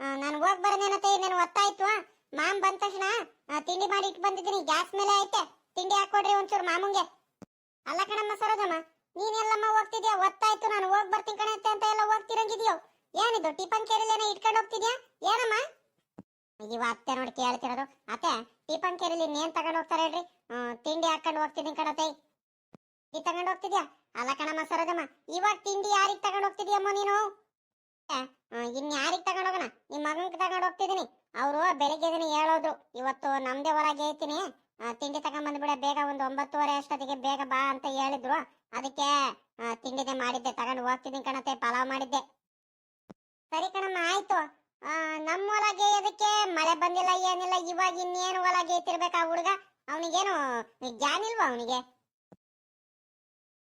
ನಾನು ಹೋಗ್ ಬರೋದೇನತ್ತೆ ನಾನು ಒತ್ತಾಯ್ತು ಮಾಮ್ ಬಂದ ತಕ್ಷಣ ತಿಂಡಿ ಮಾಡಿ ಇಟ್ಟು ಬಂದಿದ್ದೀನಿ. ಗ್ಯಾಸ್ ಮೇಲೆ ಐತೆ. ತಿಂಡಿ ಹಾಕೊಡ್ರಿ ಒಂಚೂರು ಮಾಮೂಂಗೆ. ಅಲ್ಲ ಕಣಮ್ಮ ಸರೋಜಮ್ಮ, ನೀನೆಲ್ಲಮ್ಮ ಹೋಗ್ತಿದ್ಯಾ? ಒತ್ತಾಯ್ತು ನಾನು ಹೋಗ್ ಬರ್ತೀನಿ ಕಣತ್ತೆ ಅಂತ ಎಲ್ಲ ಹೋಗ್ತಿರಂಗಿದ್ಯೋ? ಏನಿದು, ಟಿಫನ್ ಕೇರಿಲೇನ ಇಟ್ಕೊಂಡು ಹೋಗ್ತಿದ್ಯಾ? ಏನಮ್ಮ? ಇವ ಅತ್ತೆ ನೋಡಿ ಕೇಳ್ತಿರೋದು. ಅತ್ತೆ, ಟಿಫನ್ ಕೇರಿಲಿ ಇನ್ನೇನ್ ತಗೊಂಡು ಹೋಗ್ತಾರೆ ಹೇಳ್ರಿ? ತಿಂಡಿ ಹಾಕೊಂಡು ಹೋಗ್ತಿದ್ದೀನಿ ಕಣತೆ ಈ ತಗೊಂಡು ಹೋಗ್ತಿದ್ಯಾ? ಅಲ್ಲ ಕಣಮ್ಮ ಸರೋಜಮ್ಮ, ಇವಾಗ ತಿಂಡಿ ಯಾರಿಗೆ ತಗೊಂಡು ಹೋಗ್ತಿದ್ಯಮ್ಮ ನೀನು? ಇನ್ ಯಾರಿಗ್ ತಗೊಂಡೋಗೋಣ ನಿಮ್ ಮಗನ್ಗೆ ತಗೊಂಡ್ ಹೋಗ್ತಿದೀನಿ. ಅವರು ಬೆಳಿಗ್ಗೆ ಹೇಳೋದು ಇವತ್ತು ನಮ್ದೇ ಹೊರಗೆ ಐತೀನಿ. ತಿಂಡಿ ತಗೊಂಡ್ ಬಂದ್ಬಿಡ ಬೇಗ ಒಂದು ಒಂಬತ್ತುವರೆ ಅಷ್ಟೊತ್ತಿಗೆ ಬೇಗ ಬಾ ಅಂತ ಹೇಳಿದ್ರು. ಅದಕ್ಕೆ ತಿಂಡಿದೆ ಮಾಡಿದ್ದೆ, ತಗೊಂಡು ಹೋಗ್ತಿದ್ದೀನಿ ಕಣತೆ, ಪಲಾವ್ ಮಾಡಿದ್ದೆ. ಸರಿ ಕಣಮ್ಮ, ಆಯ್ತು. ನಮ್ಮ ಹೊಲಗೆ ಅದಕ್ಕೆ ಮಳೆ ಬಂದಿಲ್ಲ, ಏನಿಲ್ಲ, ಇವಾಗ ಇನ್ನೇನು ಹೊಲಗೆ ಐತಿರ್ಬೇಕು ಆ ಹುಡುಗ? ಅವನಿಗೇನು ಜ್ಞಾನಿಲ್ವಾ ಅವನಿಗೆ?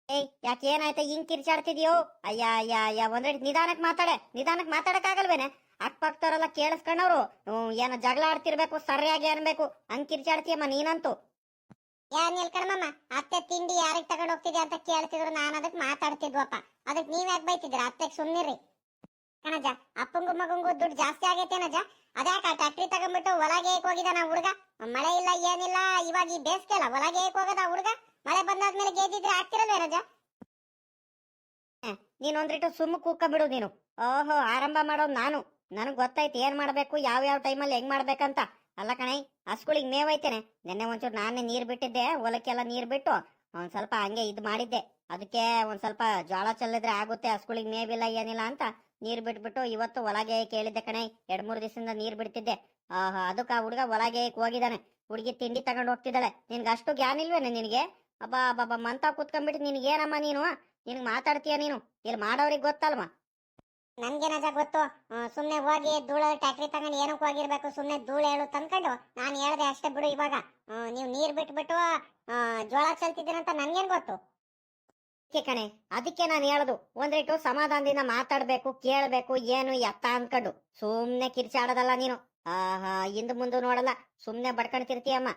ಏಯ್, ಯಾಕೆ ಏನಾಯ್ತ? ಹಿಂಗ್ ಕಿರ್ಚಾಡ್ತಿದ್ಯೋ ಅಯ್ಯ ಅಯ್ಯ ಅಯ್ಯ, ಒಂದ್ ರೇಟ್ ನಿಧಾನಕ್ ಮಾತಾಡೆ. ನಿಧಾನಕ್ ಮಾತಾಡಕ್ ಆಗಲ್ವೇನೆ ಅಕ್ಕಪಕ್ಕದವರೆಲ್ಲ ಕೇಳಿಸ್ಕೊಂಡವ್ರು ಏನೋ ಜಗಳ ಆಡ್ತಿರ್ಬೇಕು, ಸರಿಯಾಗಿ ಅನ್ಬೇಕು. ಹಂಗ್ ಕಿರ್ಚಾಡ್ತೀಯಮ್ಮ ನೀನಂತೂ. ಏನ್ ಕಣಮಮ್ಮ ಅತ್ತೆ ತಿಂಡಿ ಯಾರಿಗ್ ತಗೊಂಡ್ ಹೋಗ್ತಿದ್ಯಾ ಅಂತ ಕೇಳ್ತಿದ್ರು, ನಾನು ಅದಕ್ಕೆ ಮಾತಾಡ್ತಿದ್ವಪ್ಪ. ಅದಕ್ಕೆ ನೀವ್ ಯಾಕೆ ಬೈತಿದ್ರ ಅತ್ತೆಗ್ ಸುಮ್ನಿರಿ. ಕಣಜ, ಅಪ್ಪಂಗು ಮಗಂಗು ದುಡ್ಡು ಜಾಸ್ತಿ ಆಗೈತೆ ನಜ ಅದ್ಯಾಕ ಟ್ಯಾಕ್ಟ್ರಿ ತಗೊಂಡ್ಬಿಟ್ಟು ಹೋಗಿದ ನಾ ಹುಡುಗ? ಮಳೆ ಇಲ್ಲ, ಏನಿಲ್ಲ, ಇವಾಗ ಈ ಬೇಸಿಗೆ ಅಲ್ಲ ಏಕ್ ಹೋಗದ ಹುಡುಗ? ಮಳೆ ಬಂದಾದ್ಮೇಲೆ ಗೆದ್ದಿದ್ರೆ ಏ ನೀನು ಒಂದ್ರಿಟ್ಟು ಸುಮ್ಮ ಕೂಕ ಬಿಡು ನೀನು. ಓಹೋ, ಆರಂಭ ಮಾಡೋದು ನಾನು. ನನಗೆ ಗೊತ್ತಾಯ್ತು ಏನ್ ಮಾಡಬೇಕು, ಯಾವ ಯಾವ ಟೈಮಲ್ಲಿ ಹೆಂಗ್ ಮಾಡ್ಬೇಕಂತ. ಅಲ್ಲ ಕಣೈ ಹಸ್ಗಳಿಗೆ ಮೇವೈತೇನೆ ನಿನ್ನೆ ಒಂಚೂರು ನಾನೇ ನೀರ್ ಬಿಟ್ಟಿದ್ದೆ, ಹೊಲಕ್ಕೆಲ್ಲ ನೀರ್ ಬಿಟ್ಟು ಒಂದ್ ಸ್ವಲ್ಪ ಹಂಗೆ ಇದು ಮಾಡಿದ್ದೆ. ಅದಕ್ಕೆ ಒಂದ್ ಸ್ವಲ್ಪ ಜೋಳ ಚೆಲ್ಲಿದ್ರೆ ಆಗುತ್ತೆ ಹಸ್ಗಳಿಗೆ ಮೇವಿಲ್ಲ, ಏನಿಲ್ಲ ಅಂತ ನೀರ್ ಬಿಟ್ಬಿಟ್ಟು ಇವತ್ತು ಹೊಲಗೆ ಕೇಳಿದ್ದೆ ಕಣೈ. ಎರಡ್ ಮೂರು ದಿವಸದಿಂದ ನೀರ್ ಬಿಡ್ತಿದ್ದೆ. ಆಹಾ ಅದಕ್ಕೆ ಆ ಹುಡುಗ ಹೊಲಗೆ ಹೋಗಿದ್ದಾನೆ. ಹುಡುಗಿ ತಿಂಡಿ ತಗೊಂಡು ಹೋಗ್ತಿದ್ದಾಳೆ. ನಿನ್ಗೆ ಅಷ್ಟು ಜ್ಞಾನ ಇಲ್ವೇನೆ ನಿನಗೆ? ಅಬ್ಬಾ ಅಬ್ಬಾ ಮಂತ ಕುತ್ಕೊಂಡ್ಬಿಟ್ಟು ನಿನ್ಗೆ ಏನಮ್ಮ ನೀನು? ನಿನಗೆ ಮಾತಾಡ್ತೀಯ ನೀನು? ಇಲ್ಲಿ ಮಾಡೋರಿಗೆ ಗೊತ್ತಲ್ವಾ? ನನ್ಗೇನಜ ಗೊತ್ತು? ಸುಮ್ಮನೆ ಹೋಗಿ ಧೂಳ, ಟ್ಯಾಕ್ಟ್ರಿ ತಗೊಂಡು ಏನಕ್ಕೆ ಹೋಗಿರ್ಬೇಕು. ಸುಮ್ಮನೆ ಧೂಳು ಹೇಳು ತಂದ್ಕೊಂಡು ನಾನು ಹೇಳ್ದೆ ಅಷ್ಟೇ ಬಿಡು ಇವಾಗ. ನೀವು ನೀರು ಬಿಟ್ಬಿಟ್ಟು ಜೋಳ ಚೆಲ್ತಿದ್ದೀರಂತ ನನ್ಗೇನು ಗೊತ್ತು? ಕಣೆ, ಅದಕ್ಕೆ ನಾನು ಹೇಳೋದು. ಒಂದಿಟ್ಟು ಸಮಾಧಾನದಿಂದ ಮಾತಾಡ್ಬೇಕು, ಕೇಳ್ಬೇಕು, ಏನು ಎತ್ತ ಅನ್ಕೊಂಡು ಸುಮ್ನೆ ಕಿರ್ಚಾಡೋದಲ್ಲ ನೀನು. ಆಹಾ, ಹಿಂದ್ ಮುಂದೆ ನೋಡಲ್ಲ. ಸುಮ್ನೆ ಬಡ್ಕೊಂಡ್ತಿರ್ತೀಯಮ್ಮ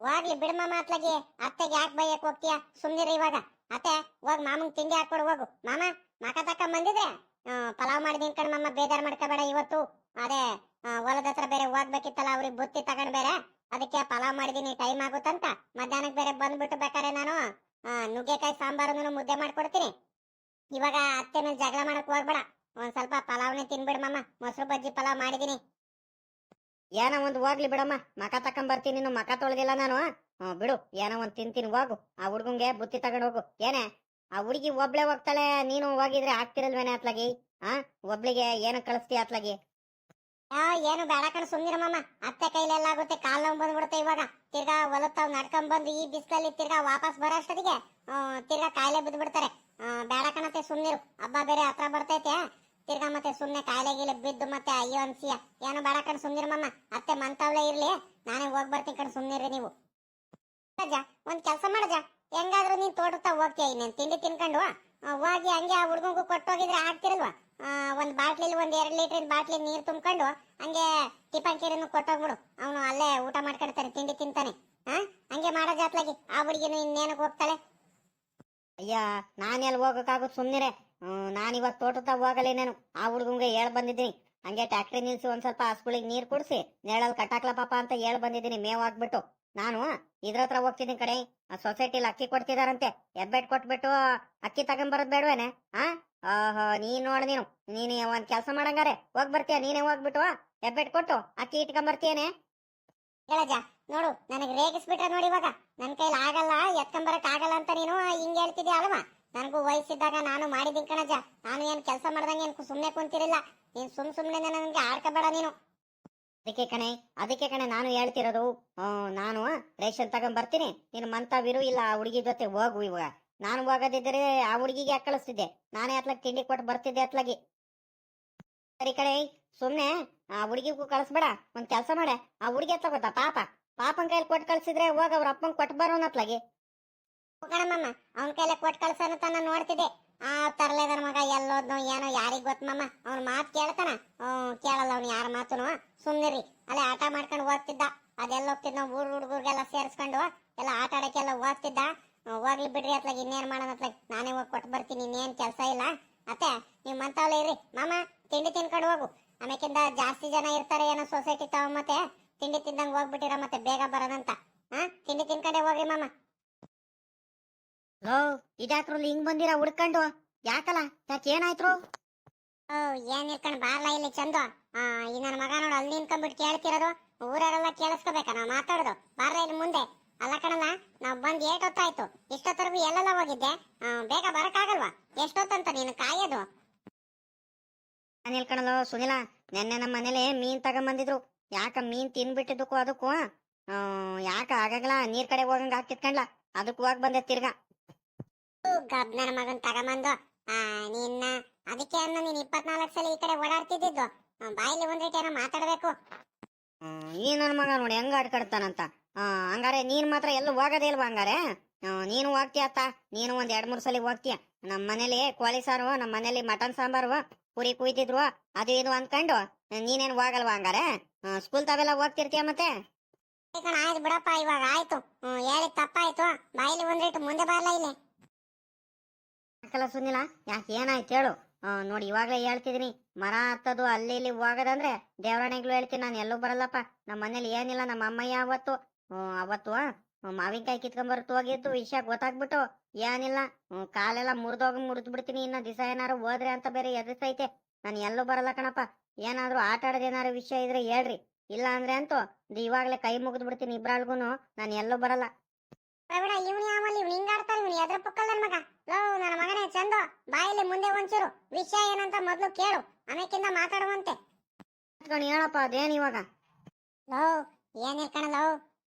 ಹೋಗ್ಲಿ ಬಿಡಮ್ಮ ಮಾತ್ಲಗಿ ಅತ್ತೆಗೆ ಯಾಕೆ ಬೈಯಕ್ ಹೋಗ್ತೀಯ? ಸುಮ್ನಿರಿ ಇವಾಗ. ಅತ್ತೆ, ಹೋಗ್ ಮಾಮಂಗ್ ತಿಂಡಿ ಹಾಕೊಡು ಹೋಗು. ಮಾಮ, ಮಕ ತಕ್ಕ ಬಂದಿದ್ರೆ ಪಲಾವ್ ಮಾಡಿದೀನಿ ಕಣ್ ಮಮ್ಮ ಬೇಜಾರ್ ಮಾಡ್ಕೋಬೇಡ ಇವತ್ತು. ಅದೇ ಹೊಲದ ಹತ್ರ ಬೇರೆ ಹೋಗ್ಬೇಕಿತ್ತಲ್ಲ, ಅವ್ರಿಗೆ ಬುತ್ತಿ ತಗೊಂಡ್ ಬೇರೆ. ಅದಕ್ಕೆ ಪಲಾವ್ ಮಾಡಿದೀನಿ, ಟೈಮ್ ಆಗುತ್ತಂತ. ಮಧ್ಯಾಹ್ನಕ್ ಬೇರೆ ಬಂದ್ಬಿಟ್ಟು ಬೇಕಾರೆ ನಾನು ನುಗ್ಗೆಕಾಯಿ ಸಾಂಬಾರನ್ನು ಮುದ್ದೆ ಮಾಡ್ಕೊಡ್ತೀನಿ. ಇವಾಗ ಅತ್ತೆ ಮೇಲೆ ಜಗಳ ಮಾಡಕ್ ಹೋಗ್ಬೇಡ. ಒಂದ್ ಸ್ವಲ್ಪ ಪಲಾವ್ನೇ ತಿನ್ಬಿಡ್ ಮಮ್ಮ. ಮೊಸರು ಬಜ್ಜಿ ಪಲಾವ್ ಮಾಡಿದೀನಿ. ಏನೋ ಒಂದು ಹೋಗ್ಲಿ ಬಿಡಮ್ಮ ಮಕ ತಕೊಂಬರ್ತೀನಿ ನೀನು ಮಕ ತೊಳೆದಿಲ್ಲ ನಾನು. ಹ್ಮ್, ಬಿಡು, ಏನೋ ಒಂದ್ ತಿಂತೀನಿ, ಹೋಗು. ಆ ಹುಡ್ಗಂಗೆ ಬುತ್ತಿ ತಗೊಂಡ್ ಹೋಗು. ಏನೇ, ಆ ಹುಡುಗಿ ಒಬ್ಳೆ ಹೋಗ್ತಾಳೆ, ನೀನು ಹೋಗಿದ್ರೆ ಆಗ್ತಿರಲ್ವೇನೆ ಅತ್ಲಾಗಿ? ಆ, ಒಬ್ಳಿಗೆ ಏನು ಕಳಿಸ್ತೀಯ ಅತ್ಲಾಗಿ? ಏನು ಬೇಡ ಕಣ ಸುಮ್ನಿರಮ್ಮ ಅತ್ತೆ ಕೈಲೆಲ್ಲ ಆಗುತ್ತೆ, ಕಾಲ್ ನೋವು ಬಂದ್ಬಿಡುತ್ತೆ ಇವಾಗ. ತಿರ್ಗಾ ಹೊಲತ್ತಾವ್ ನಡ್ಕೊಂಡ್ ಬಂದು ಈ ಬಿಸಿಲಲ್ಲಿ ತಿರ್ಗಾ ವಾಪಸ್ ಬರೋ ಅಷ್ಟೊತ್ತಿಗೆ ತಿರ್ಗಾ ಕಾಯಿಲೆ ಬಿದ್ದು ಬಿಡ್ತಾರೆ ಬೇಡ ಕಣತೆ ಸುಮ್ನಿರು. ಹಬ್ಬ ಬೇರೆ ಹತ್ರ ಬರ್ತೈತೆ. ತಿರ್ಗಾ ಮತ್ತೆ ಸುಮ್ನೆ ಕಾಯಿಲೆ ಗೀಲೆ ಬಿದ್ದು ಮತ್ತೆ ಅಯ್ಯೋ ಅನ್ಸಿಯ ಏನು ಬೇಡ ಕಣ್ ಸುಮ್ನಿರಮ್ಮ ಅತ್ತೆ ಮಂತವ್ಲೆ ಇರ್ಲಿ. ನಾನೇ ಹೋಗಿ ಬರ್ತೀನಿ ಕಣ್ ಸುಮ್ನಿರ್ರಿ ನೀವು. ಒಂದ್ ಕೆಲಸ ಮಾಡಜ ಹೆಂಗಾದ್ರೂ ನೀನ್ ತೋಟತ ಹೋಗ್ತೀಯ ಇನ್ನೇನ್? ತಿಂಡಿ ತಿನ್ಕೊಂಡು ಹೋಗಿ ಹಂಗೆ ಆ ಹುಡ್ಗಂಗೂ ಕೊಟ್ಟೋಗಿದ್ರೆ ಆಗ್ತಿರಲ್ವಾ? ಆ, ಒಂದ್ ಬಾಟ್ಲಿಲಿ ಒಂದ್ ಎರಡ್ ಲೀಟರ್ ಬಾಟ್ಲಿ ನೀರ್ ತುಂಬಕೊಂಡು ಹಂಗೆ ಟಿಫನ್ ಕೇರಿನೂ ಕೊಟ್ಟೋಗ್ಬಿಡು. ಅವನು ಅಲ್ಲೇ ಊಟ ಮಾಡ್ಕೊಡ್ತಾನೆ ತಿಂಡಿ ತಿಂತಾನೆ. ಹಾ ಹಂಗೆ ಮಾಡೋ ಜಾತ್ಲಾಗಿ. ಆ ಹುಡುಗಿನ ಇನ್ನೇನಕ್ ಹೋಗ್ತಾಳೆ? ಅಯ್ಯ ನಾನೆಲ್ಲಿ ಹೋಗಕ್ಕಾಗುತ್ತೆ ಸುಮ್ನಿರೇ. ನಾನು ಇವಾಗ ಹೋಗಲೇ ನಾನು. ಆ ಹುಡುಗಂಗೆ ಹೇಳ್ ಬಂದಿದ್ದೀನಿ. ಹಂಗೆ ಟ್ಯಾಕ್ಟ್ರಿ ನಿಲ್ಸಿ ಒಂದ್ ಸ್ವಲ್ಪ ಹಸ್ಗಳಿಗೆ ನೀರ್ ಕುಡಿಸಿ ನೆರಳಲ್ಲಿ ಕಟ್ಟಾಕ್ಲ ಪಾಪ ಅಂತ ಹೇಳ್ ಬಂದಿದ್ದೀನಿ, ಮೇವ್ ಹಾಕ್ಬಿಟ್ಟು ನಾನು ಇದ್ರ ಹತ್ರ ಹೋಗ್ತಿದ್ದೀನಿ ಕಡೆ. ಆ ಸೊಸೈಟಿಲಿ ಅಕ್ಕಿ ಕೊಡ್ತಿದಾರಂತೆ. ಎಬ್ಬೆಟ್ ಕೊಟ್ಬಿಟ್ಟು ಅಕ್ಕಿ ತಗೊಂಬರೋದ್ ಬೇಡವೇನೆ? ಆ? ಆಹಾ ನೀನ್ ನೋಡ್ ನೀನು. ನೀನು ಒಂದ್ ಕೆಲಸ ಮಾಡಂಗಾರೆ. ಹೋಗ್ ಬರ್ತೀಯ? ನೀನೇ ಹೋಗ್ಬಿಟ್ಟು ಎಬ್ಬೆಟ್ ಕೊಟ್ಟು ಅಕ್ಕಿ ಇಟ್ಕೊಂಬರ್ತೀಯೇನೆ? ಹೇಳಜ ನೋಡು, ನನಗೆ ರೇಗಿಸ್ಬಿಟ್ರೆ ನೋಡಿ ಇವಾಗ. ನನ್ ಕೈಲಿ ಆಗಲ್ಲ, ಎತ್ಕೊಂಬರಕ್ ಆಗಲ್ಲ ಅಂತ ನೀನು ಹಿಂಗ್ ಹೇಳ್ತಿದ್ಯಾ ಅಲ್ವಾ? ನನಗೂ ವಯಸ್ಸಿದ್ದಾಗ ನಾನು ಮಾಡಿದ್ದೀನಿ ಕಣಜ ನಾನು ಏನ್ ಕೆಲಸ ಮಾಡ್ದಂಗೆ ಏನ್ ಸುಮ್ಮನೆ ಕುಂತಿರಿಲ್ಲ ನೀನ್ ಸುಮ್ ಸುಮ್ನೆ ನನಗೆ ಆಡ್ಕಬೇಡ ನೀನು. ಅದಕ್ಕೆ ಕಣೆ ಅದಕ್ಕೆ ಕಣೆ ನಾನು ಹೇಳ್ತಿರೋದು ನಾನು ರೇಷನ್ ತಗೊಂಡ್ ಬರ್ತೀನಿ. ನೀನು ಮಂತವಿರು ಇಲ್ಲ, ಆ ಹುಡುಗಿ ಜೊತೆ ಹೋಗು ಇವಾಗ. ನಾನು ಹೋಗೋದಿದ್ರೆ ಆ ಹುಡುಗಿಗೆ ಯಾಕೆ ಕಳಿಸ್ತಿದ್ದೆ? ನಾನೇ ಅತ್ಲಾಗ ತಿಂಡಿ ಕೊಟ್ಟು ಬರ್ತಿದ್ದೆ ಅತ್ಲಾಗಿ. ಸರಿ ಕಣೆ, ಸುಮ್ನೆ ಆ ಹುಡುಗಿಗೂ ಕಳಿಸ್ಬೇಡ, ಒಂದ್ ಕೆಲಸ ಮಾಡೆ. ಆ ಹುಡುಗಿ ಅತ್ಲಾಗ ಗೊತ್ತಾ, ಪಾಪ. ಪಾಪನ್ ಕೈಲಿ ಕೊಟ್ಟು ಕಳ್ಸಿದ್ರೆ ಹೋಗ, ಅವ್ರ ಅಪ್ಪಂಗೆ ಕೊಟ್ಟು ಬರೋನ್ ಅತ್ಲಾಗಿ. ಕಣಮ್ಮಮ್ಮ ಅವನ ಕೈಲೆ ಕೊಟ್ಟು ಕಳ್ಸೋನು ತನ್ನ ನೋಡ್ತಿದ್ದೆ. ಆ ತರ್ಲೇದನ ಮಗ ಎಲ್ಲೋದ್ನು ಏನೋ ಯಾರಿಗ್ ಗೊತ್ತ ಮಮ್ಮ ಅವ್ನ ಮಾತ್ ಕೇಳ್ತಾನ. ಕೇಳಲ್ಲ ಅವ್ನು ಯಾರ ಮಾತುನು? ಸುಮ್ನಿರಿ. ಅಲ್ಲೇ ಆಟ ಮಾಡ್ಕೊಂಡು ಹೋಗ್ತಿದ್ದ ಅದೆಲ್ಲ ಹೋಗ್ತಿದ್ ನಾವು ಊರ್ ಹುಡುಗರಿಗೆಲ್ಲ ಸೇರಿಸ್ಕೊಂಡು ಎಲ್ಲ ಆಟ ಆಡಕ್ಕೆಲ್ಲ ಹ್ಮ್, ಹೋಗ್ಲಿ ಬಿಡ್ರಿ ಅತ್ಲಾಗ ಇನ್ನೇನ್ ಮಾಡೋಣ ಅತ್ಲಾಗ. ನಾನೇ ಹೋಗಿ ಕೊಟ್ಟು ಬರ್ತೀನಿ ಇನ್ನೇನ್ ಕೆಲಸ ಇಲ್ಲ. ಅತ್ತೆ ನೀವ್ ಮಂತಾವಲ್ಲ ಇರ್ರಿ. ಮಾಮ ತಿಂಡಿ ತಿನ್ಕೊಂಡು ಹೋಗು. ಆಮೇಕಿಂದ ಜಾಸ್ತಿ ಜನ ಇರ್ತಾರೆ ಏನೋ ಸೊಸೈಟಿ ತಾವ ಮತ್ತೆ. ತಿಂಡಿ ತಿಂದಂಗ್ ಹೋಗ್ಬಿಟ್ಟಿರ ಮತ್ತೆ ಬೇಗ ಬರೋದಂತ ಹಾ ತಿಂಡಿ ತಿನ್ಕೊಂಡೆ ಹೋಗ್ರಿ ಮಾಮ. ಲೋ ಇದ್ಯಾಕ್ರಲ್ಲಿ ಹಿಂಗ್ ಬಂದಿರ ಹುಡ್ಕೊಂಡು? ಯಾಕಲ್ಲ ಯಾಕೆ ಏನಾಯ್ತ್ರು? ಓ ಏನ್ ಇರ್ಕೊಂಡ್ ಬಾರ್ಲ ಇಲ್ಲಿ ಚಂದು. ಆ ಈ ನನ್ನ ಮಗ ನೋಡು ಅಲ್ಲಿ ನಿಂತ್ಕೊಂಡ್ಬಿಟ್ಟು ಕೇಳ್ತಿರೋದು ಊರವರೆಲ್ಲ ಕೇಳಿಸ್ಕೋಬೇಕ? ನಾವ್ ಮಾತಾಡೋದು. ಬಾರ್ಲ ಇಲ್ಲಿ ಮುಂದೆ. ಅಲ್ಲ ಕಣಲ್ಲ ನಾವ್ ಬಂದ್ ಏಟ್ ಹೊತ್ತಾಯ್ತು ಇಷ್ಟೊತ್ತರೆಗೂ ಎಲ್ಲೆಲ್ಲ ಹೋಗಿದ್ದೆ? ಬೇಗ ಬರಕ್ಕಾಗಲ್ವಾ? ಎಷ್ಟೊತ್ತಂತ ನೀನು ಕಾಯೋದು? ನಾನು ಹೇಳ್ಕಣಲು ಸುನಿಲ ನೆನ್ನೆ ನಮ್ಮ ಮನೇಲಿ ಮೀನ್ ತಗೊಂಬಂದಿದ್ರು. ಯಾಕ ಮೀನ್ ತಿನ್ಬಿಟ್ಟಿದ್ದಕ್ಕೂ ಅದಕ್ಕೂ ಯಾಕ ಆಗಂಗಿಲ್ಲ ನೀರ್ ಕಡೆ ಹೋಗಂಗ ಆಗ್ತಿತ್ಕಂಡ್ಲ ಅದಕ್ಕೂ ಹೋಗಿ ಬಂದೆ ತಿರ್ಗಾ. ಗಬ್ ನನ್ನ ಮಗನ್ ತಗೊಂಬಂದು ಆ ನಿನ್ನ ಅದಕ್ಕೆ ಅನ್ನ ನೀನ್ ಇಪ್ಪತ್ನಾಲ್ಕು ಸಲ ಈ ಕಡೆ ಓಡಾಡ್ತಿದ್ದು ಬಾಯಲ್ಲಿ ಒಂದ್ ಏನೋ ಮಾತಾಡ್ಬೇಕು. ಈ ನನ್ನ ಮಗ ನೋಡಿ ಹೆಂಗ ಆಡ್ಕಡ್ತಾನಂತ. ಆ, ಹಂಗಾರೆ ನೀನ್ ಮಾತ್ರ ಎಲ್ಲೂ ಹೋಗೋದೇ ಇಲ್ವಾ ಹಂಗಾರೆ? ನೀನು ಹೋಗ್ತೀಯ ಅತ್ತ? ನೀನು ಒಂದ್ ಎರಡ್ ಮೂರ್ ಸಲ ಹೋಗ್ತೀಯ? ನಮ್ಮ ಮನೇಲಿ ಕೋಳಿ ಸಾರು ನಮ್ಮ ಮನೇಲಿ ಮಟನ್ ಸಾಂಬಾರು ಪುರಿ ಕುಯ್ತಿದ್ರು ಅದು ಇದು ಅನ್ಕೊಂಡು ನೀನೇನ್ ಹೋಗಲ್ವಾ ಹಂಗಾರೆ? ಸ್ಕೂಲ್ ತಾವೆಲ್ಲ ಹೋಗ್ತಿರ್ತೀಯ ಮತ್ತೆ? ಆಯ್ತು ಬಿಡಪ್ಪ ಇವಾಗ ಆಯ್ತು. ಹೇಳಿ ತಪ್ಪಾಯ್ತು. ಬಾಯಲ್ಲಿ ಒಂದ್ ಮುಂದೆ ಬರಲ್ಲ ಇಲ್ಲಿ? ಯಾಕಲ್ಲ ಸುನಿಲ, ಯಾಕೆ ಏನಾಯ್ತು ಹೇಳು. ನೋಡಿ, ಇವಾಗಲೇ ಹೇಳ್ತಿದೀನಿ. ಮರ ಹತ್ತದು ಅಲ್ಲಿ ಇಲ್ಲಿ ಹೋಗೋದಂದ್ರೆ ದೇವರಾಣಿಗ್ಲು ಹೇಳ್ತೀನಿ, ನಾನು ಎಲ್ಲೂ ಬರಲ್ಲಪ್ಪ. ನಮ್ಮ ಮನೇಲಿ ಏನಿಲ್ಲ ನಮ್ಮ ಅಮ್ಮಯ್ಯ ಅವತ್ತು ಅವತ್ತು ಮಾವಿನಕಾಯಿ ಕಿತ್ಕೊಂಡ್ಬರ್ತು ಹೋಗಿದ್ದು, ವಿಷಯ ಗೊತ್ತಾಗ್ಬಿಟ್ಟು ಏನಿಲ್ಲ. ಕಾಲೆಲ್ಲ ಮುರಿದೋಗಿ ಮುರ್ದು ಬಿಡ್ತೀನಿ ಇನ್ನ ದಿವಸ ಏನಾರು ಹೋದ್ರೆ ಅಂತ ಬೇರೆ ಎದುರಿಸೈತೆ. ನಾನು ಎಲ್ಲೂ ಬರಲ್ಲ ಕಣಪ್ಪ. ಏನಾದ್ರೂ ಆಟ ಆಡೋದೇನಾರು ವಿಷಯ ಇದ್ರೆ ಹೇಳ್ರಿ. ಇಲ್ಲ ಅಂದ್ರೆ ಅಂತೂ ಇವಾಗಲೇ ಕೈ ಮುಗಿದ್ಬಿಡ್ತೀನಿ ಬಿಡ್ತೀನಿ ಇಬ್ರಾಳ್ಗುನು. ನಾನು ಎಲ್ಲೂ ಬರಲ್ಲ. ಪ್ರವೀಣ ಇವ್ನು ಯಾವಲ್ಲಿ ಇವ್ನು ಹಿಂಗಾಡ್ತಾನೆ ಇವ್ನು ಎದ್ರ ಪುಕ್ಕಲ್ ನನ್ ಮಗ? ಲೋ ನನ್ನ ಮಗನೇ, ಚಂದು. ಬಾಯಲ್ಲಿ ಮುಂದೆ ಒಂಚೂರು. ವಿಷಯ ಏನಂತ ಮೊದ್ಲು ಕೇಳು. ಆಮೇಕಿಂದ ಮಾತಾಡುವಂತೆ. ಹೇಳಪ್ಪ, ಅದೇನ್ ಇವಾಗ? ಲೋ ಏನಿಲ್ ಕಣಲ್ಲ?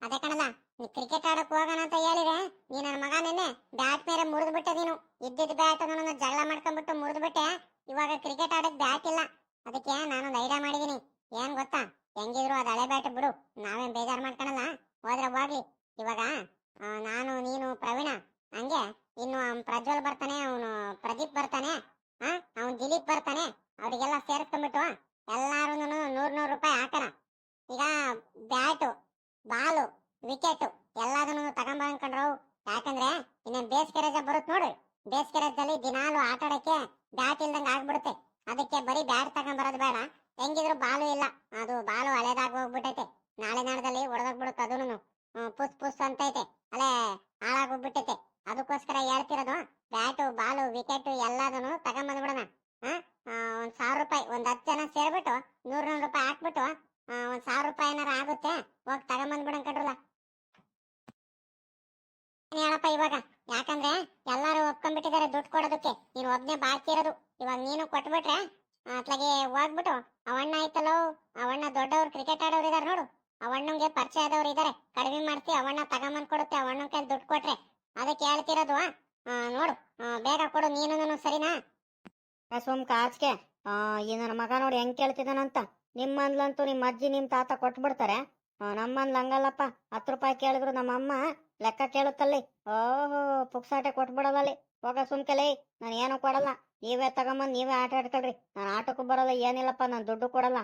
ಅದೇ ಕಣಲ್ಲ, ನೀ ಕ್ರಿಕೆಟ್ ಆಡಕ್ ಹೋಗೋಣ ಅಂತ ಹೇಳಿದ್ರೆ ನೀ ನನ್ನ ಮಗ ನಿನ್ನೆ ಬ್ಯಾಟ್ ಮೇಲೆ ಮುರಿದು ಬಿಟ್ಟೆ ನೀನು. ಇದ್ದಿದ್ ಬ್ಯಾಟ್ ನನ್ನ ಜಗಳ ಮಾಡ್ಕೊಂಡ್ಬಿಟ್ಟು ಮುರಿದು ಬಿಟ್ಟೆ ಇವಾಗ ಕ್ರಿಕೆಟ್ ಆಡಕ್ ಬ್ಯಾಟ್ ಇಲ್ಲ. ಅದಕ್ಕೆ ನಾನೊಂದು ಐಡಿಯಾ ಮಾಡಿದೀನಿ. ಏನ್ ಗೊತ್ತಾ? ಹೆಂಗಿದ್ರು ಅದು ಹಳೆ ಬ್ಯಾಟ್ ಬಿಡು. ನಾವೇನ್ ಬೇಜಾರ್ ಮಾಡ್ಕೊಳಲ್ಲ ಹೋದ್ರೆ ಹೋಗ್ಲಿ. ಇವಾಗ ನಾನು, ನೀನು, ಪ್ರವೀಣ. ಹಂಗೆ, ಇನ್ನು ಅವ್ನ್ ಪ್ರಜ್ವಲ್ ಬರ್ತಾನೆ, ಅವನು ಪ್ರದೀಪ್ ಬರ್ತಾನೆ, ಆ, ಅವ್ನ್ ದಿಲೀಪ್ ಬರ್ತಾನೆ, ಅವ್ರಿಗೆಲ್ಲ ಸೇರಿಸ್ಕೊಂಡ್ಬಿಟ್ಟು ಎಲ್ಲಾರು ನೂರ್ ನೂರ್ ರೂಪಾಯಿ ಹಾಕೋಣ. ಈಗ ಬ್ಯಾಟು, ಬಾಲು, ವಿಕೆಟ್ ಎಲ್ಲದನ್ನು ತಗೊಂಬಂದ್ಕೊಂಡ್ರು ಯಾಕಂದ್ರೆ, ಇನ್ನೇನ್ ಬೇಸಿಗೆ ರಜೆ ಬರುತ್ತೆ ನೋಡ್ರಿ ಬೇಸಿಗೆ ರಜದಲ್ಲಿ ದಿನಾಲು ಆಟ ಆಡಕ್ಕೆ ಬ್ಯಾಟ್ ಇಲ್ದಂಗ ಆಗ್ಬಿಡುತ್ತೆ. ಅದಕ್ಕೆ ಬರೀ ಬ್ಯಾಟ್ ತಗೊಂಬರೋದು ಬೇಡ. ಹೆಂಗಿದ್ರು ಬಾಲು ಇಲ್ಲ. ಅದು ಬಾಲು ಹಳೇದಾಗ್ ಹೋಗ್ಬಿಟ್ಟೈತೆ. ನಾಳೆ ನಾಡದಲ್ಲಿ ಹೊಡೆದೋಗ್ಬಿಡುತ್ತೆ ಅದೂನು ಪುಸ್ ಪುಸ್ ಅಂತೈತೆ ಅಲ್ಲೇ ಹಾಳಾಗೋಗ್ಬಿಟ್ಟೈತೆ ಅದಕ್ಕೋಸ್ಕರ ಹೇಳ್ತಿರೋದು ಬ್ಯಾಟು ಬಾಲು ವಿಕೆಟ್ ಎಲ್ಲದನ್ನು ತಗೊಂಬಂದ್ಬಿಡೋಣ ಹಾ ಆ, ಒಂದ್ ಸಾವಿರ ರೂಪಾಯಿ ಒಂದ್ ಹತ್ತು ಜನ ಸೇರ್ಬಿಟ್ಟು ನೂರ್ ನೂರ್ ರೂಪಾಯಿ ಹಾಕ್ಬಿಟ್ಟು ಆ, ಒಂದ್ ಸಾವಿರ ರೂಪಾಯಿ ಏನಾರ ಆಗುತ್ತೆ ಹೋಗಿ ತಗೊಂಬಂದ್ಬಿಡಂಗ್ ಕಡ್ರಲ್ಲ ಏನ್ ಹೇಳಪ್ಪ ಇವಾಗ ಯಾಕಂದ್ರೆ ಎಲ್ಲಾರು ಒಪ್ಕೊಂಡ್ಬಿಟ್ಟಿದ್ದಾರೆ ದುಡ್ಡು ಕೊಡೋದಕ್ಕೆ ನೀನು ಒಬ್ನೇ ಬಾಕಿ ಇರೋದು ಇವಾಗ ನೀನು ಕೊಟ್ಬಿಟ್ರೆ ಅತ್ಲಾಗೆ ಹೋಗ್ಬಿಟ್ಟು ಅವಣ್ಣ ಐತಲ್ಲೋ ಅವಣ್ಣ ದೊಡ್ಡವ್ರು ಕ್ರಿಕೆಟ್ ಆಡೋರು ಇದಾರೆ ನೋಡು ಅವಣ್ಣಂಗೆ ಪರಿಚಯ ಆದವ್ರು ಇದಾರೆ ಕಡಿಮೆ ಮಾಡ್ತಿ ಅವಣ್ಣ ತಗೊಂಬಂದ್ ಕೊಡುತ್ತೆ ಅವಣ್ಣನ ಕೈ ದುಡ್ಡು ಕೊಟ್ರೆ ಅದಕ್ಕೆ ಹೇಳ್ತಿರೋದು ಆ, ನೋಡು ಆ, ಬೇಗ ಕೊಡು ನೀನು ಸರಿನಾ ಆ ಆ, ಈ ನನ್ನ ಮಗ ನೋಡಿ ಹೆಂಗ್ ಕೇಳ್ತಿದ್ದಾನಂತ. ನಿಮ್ಮಂದ್ಲಂತೂ ನಿಮ್ಮ ಅಜ್ಜಿ ನಿಮ್ ತಾತ ಕೊಟ್ಬಿಡ್ತಾರೆ. ನಮ್ಮ ನಮ್ಮಂದ್ಲ ಹಂಗಲ್ಲಪ್ಪ. ಹತ್ತು ರೂಪಾಯಿ ಕೇಳಿದ್ರು ನಮ್ಮ ಅಮ್ಮ ಲೆಕ್ಕ ಕೇಳುತ್ತಲ್ಲಿ. ಓಹೋ, ಪುಕ್ಸಾಟೆ ಕೊಟ್ಬಿಡೋದಲ್ಲಿ ಹೋಗ ಸುಮ್ಕೆಲೆ, ನಾನು ಏನು ಕೊಡಲ್ಲ. ನೀವೇ ತಗೊಂಬಂದ್ ನೀವೇ ಆಟ ಆಡ್ಕೊಳ್ರಿ. ನಾನು ಆಟಕ್ಕೂ ಬರಲ್ಲ, ಏನಿಲ್ಲಪ್ಪ, ನಾನು ದುಡ್ಡು ಕೊಡಲ್ಲ.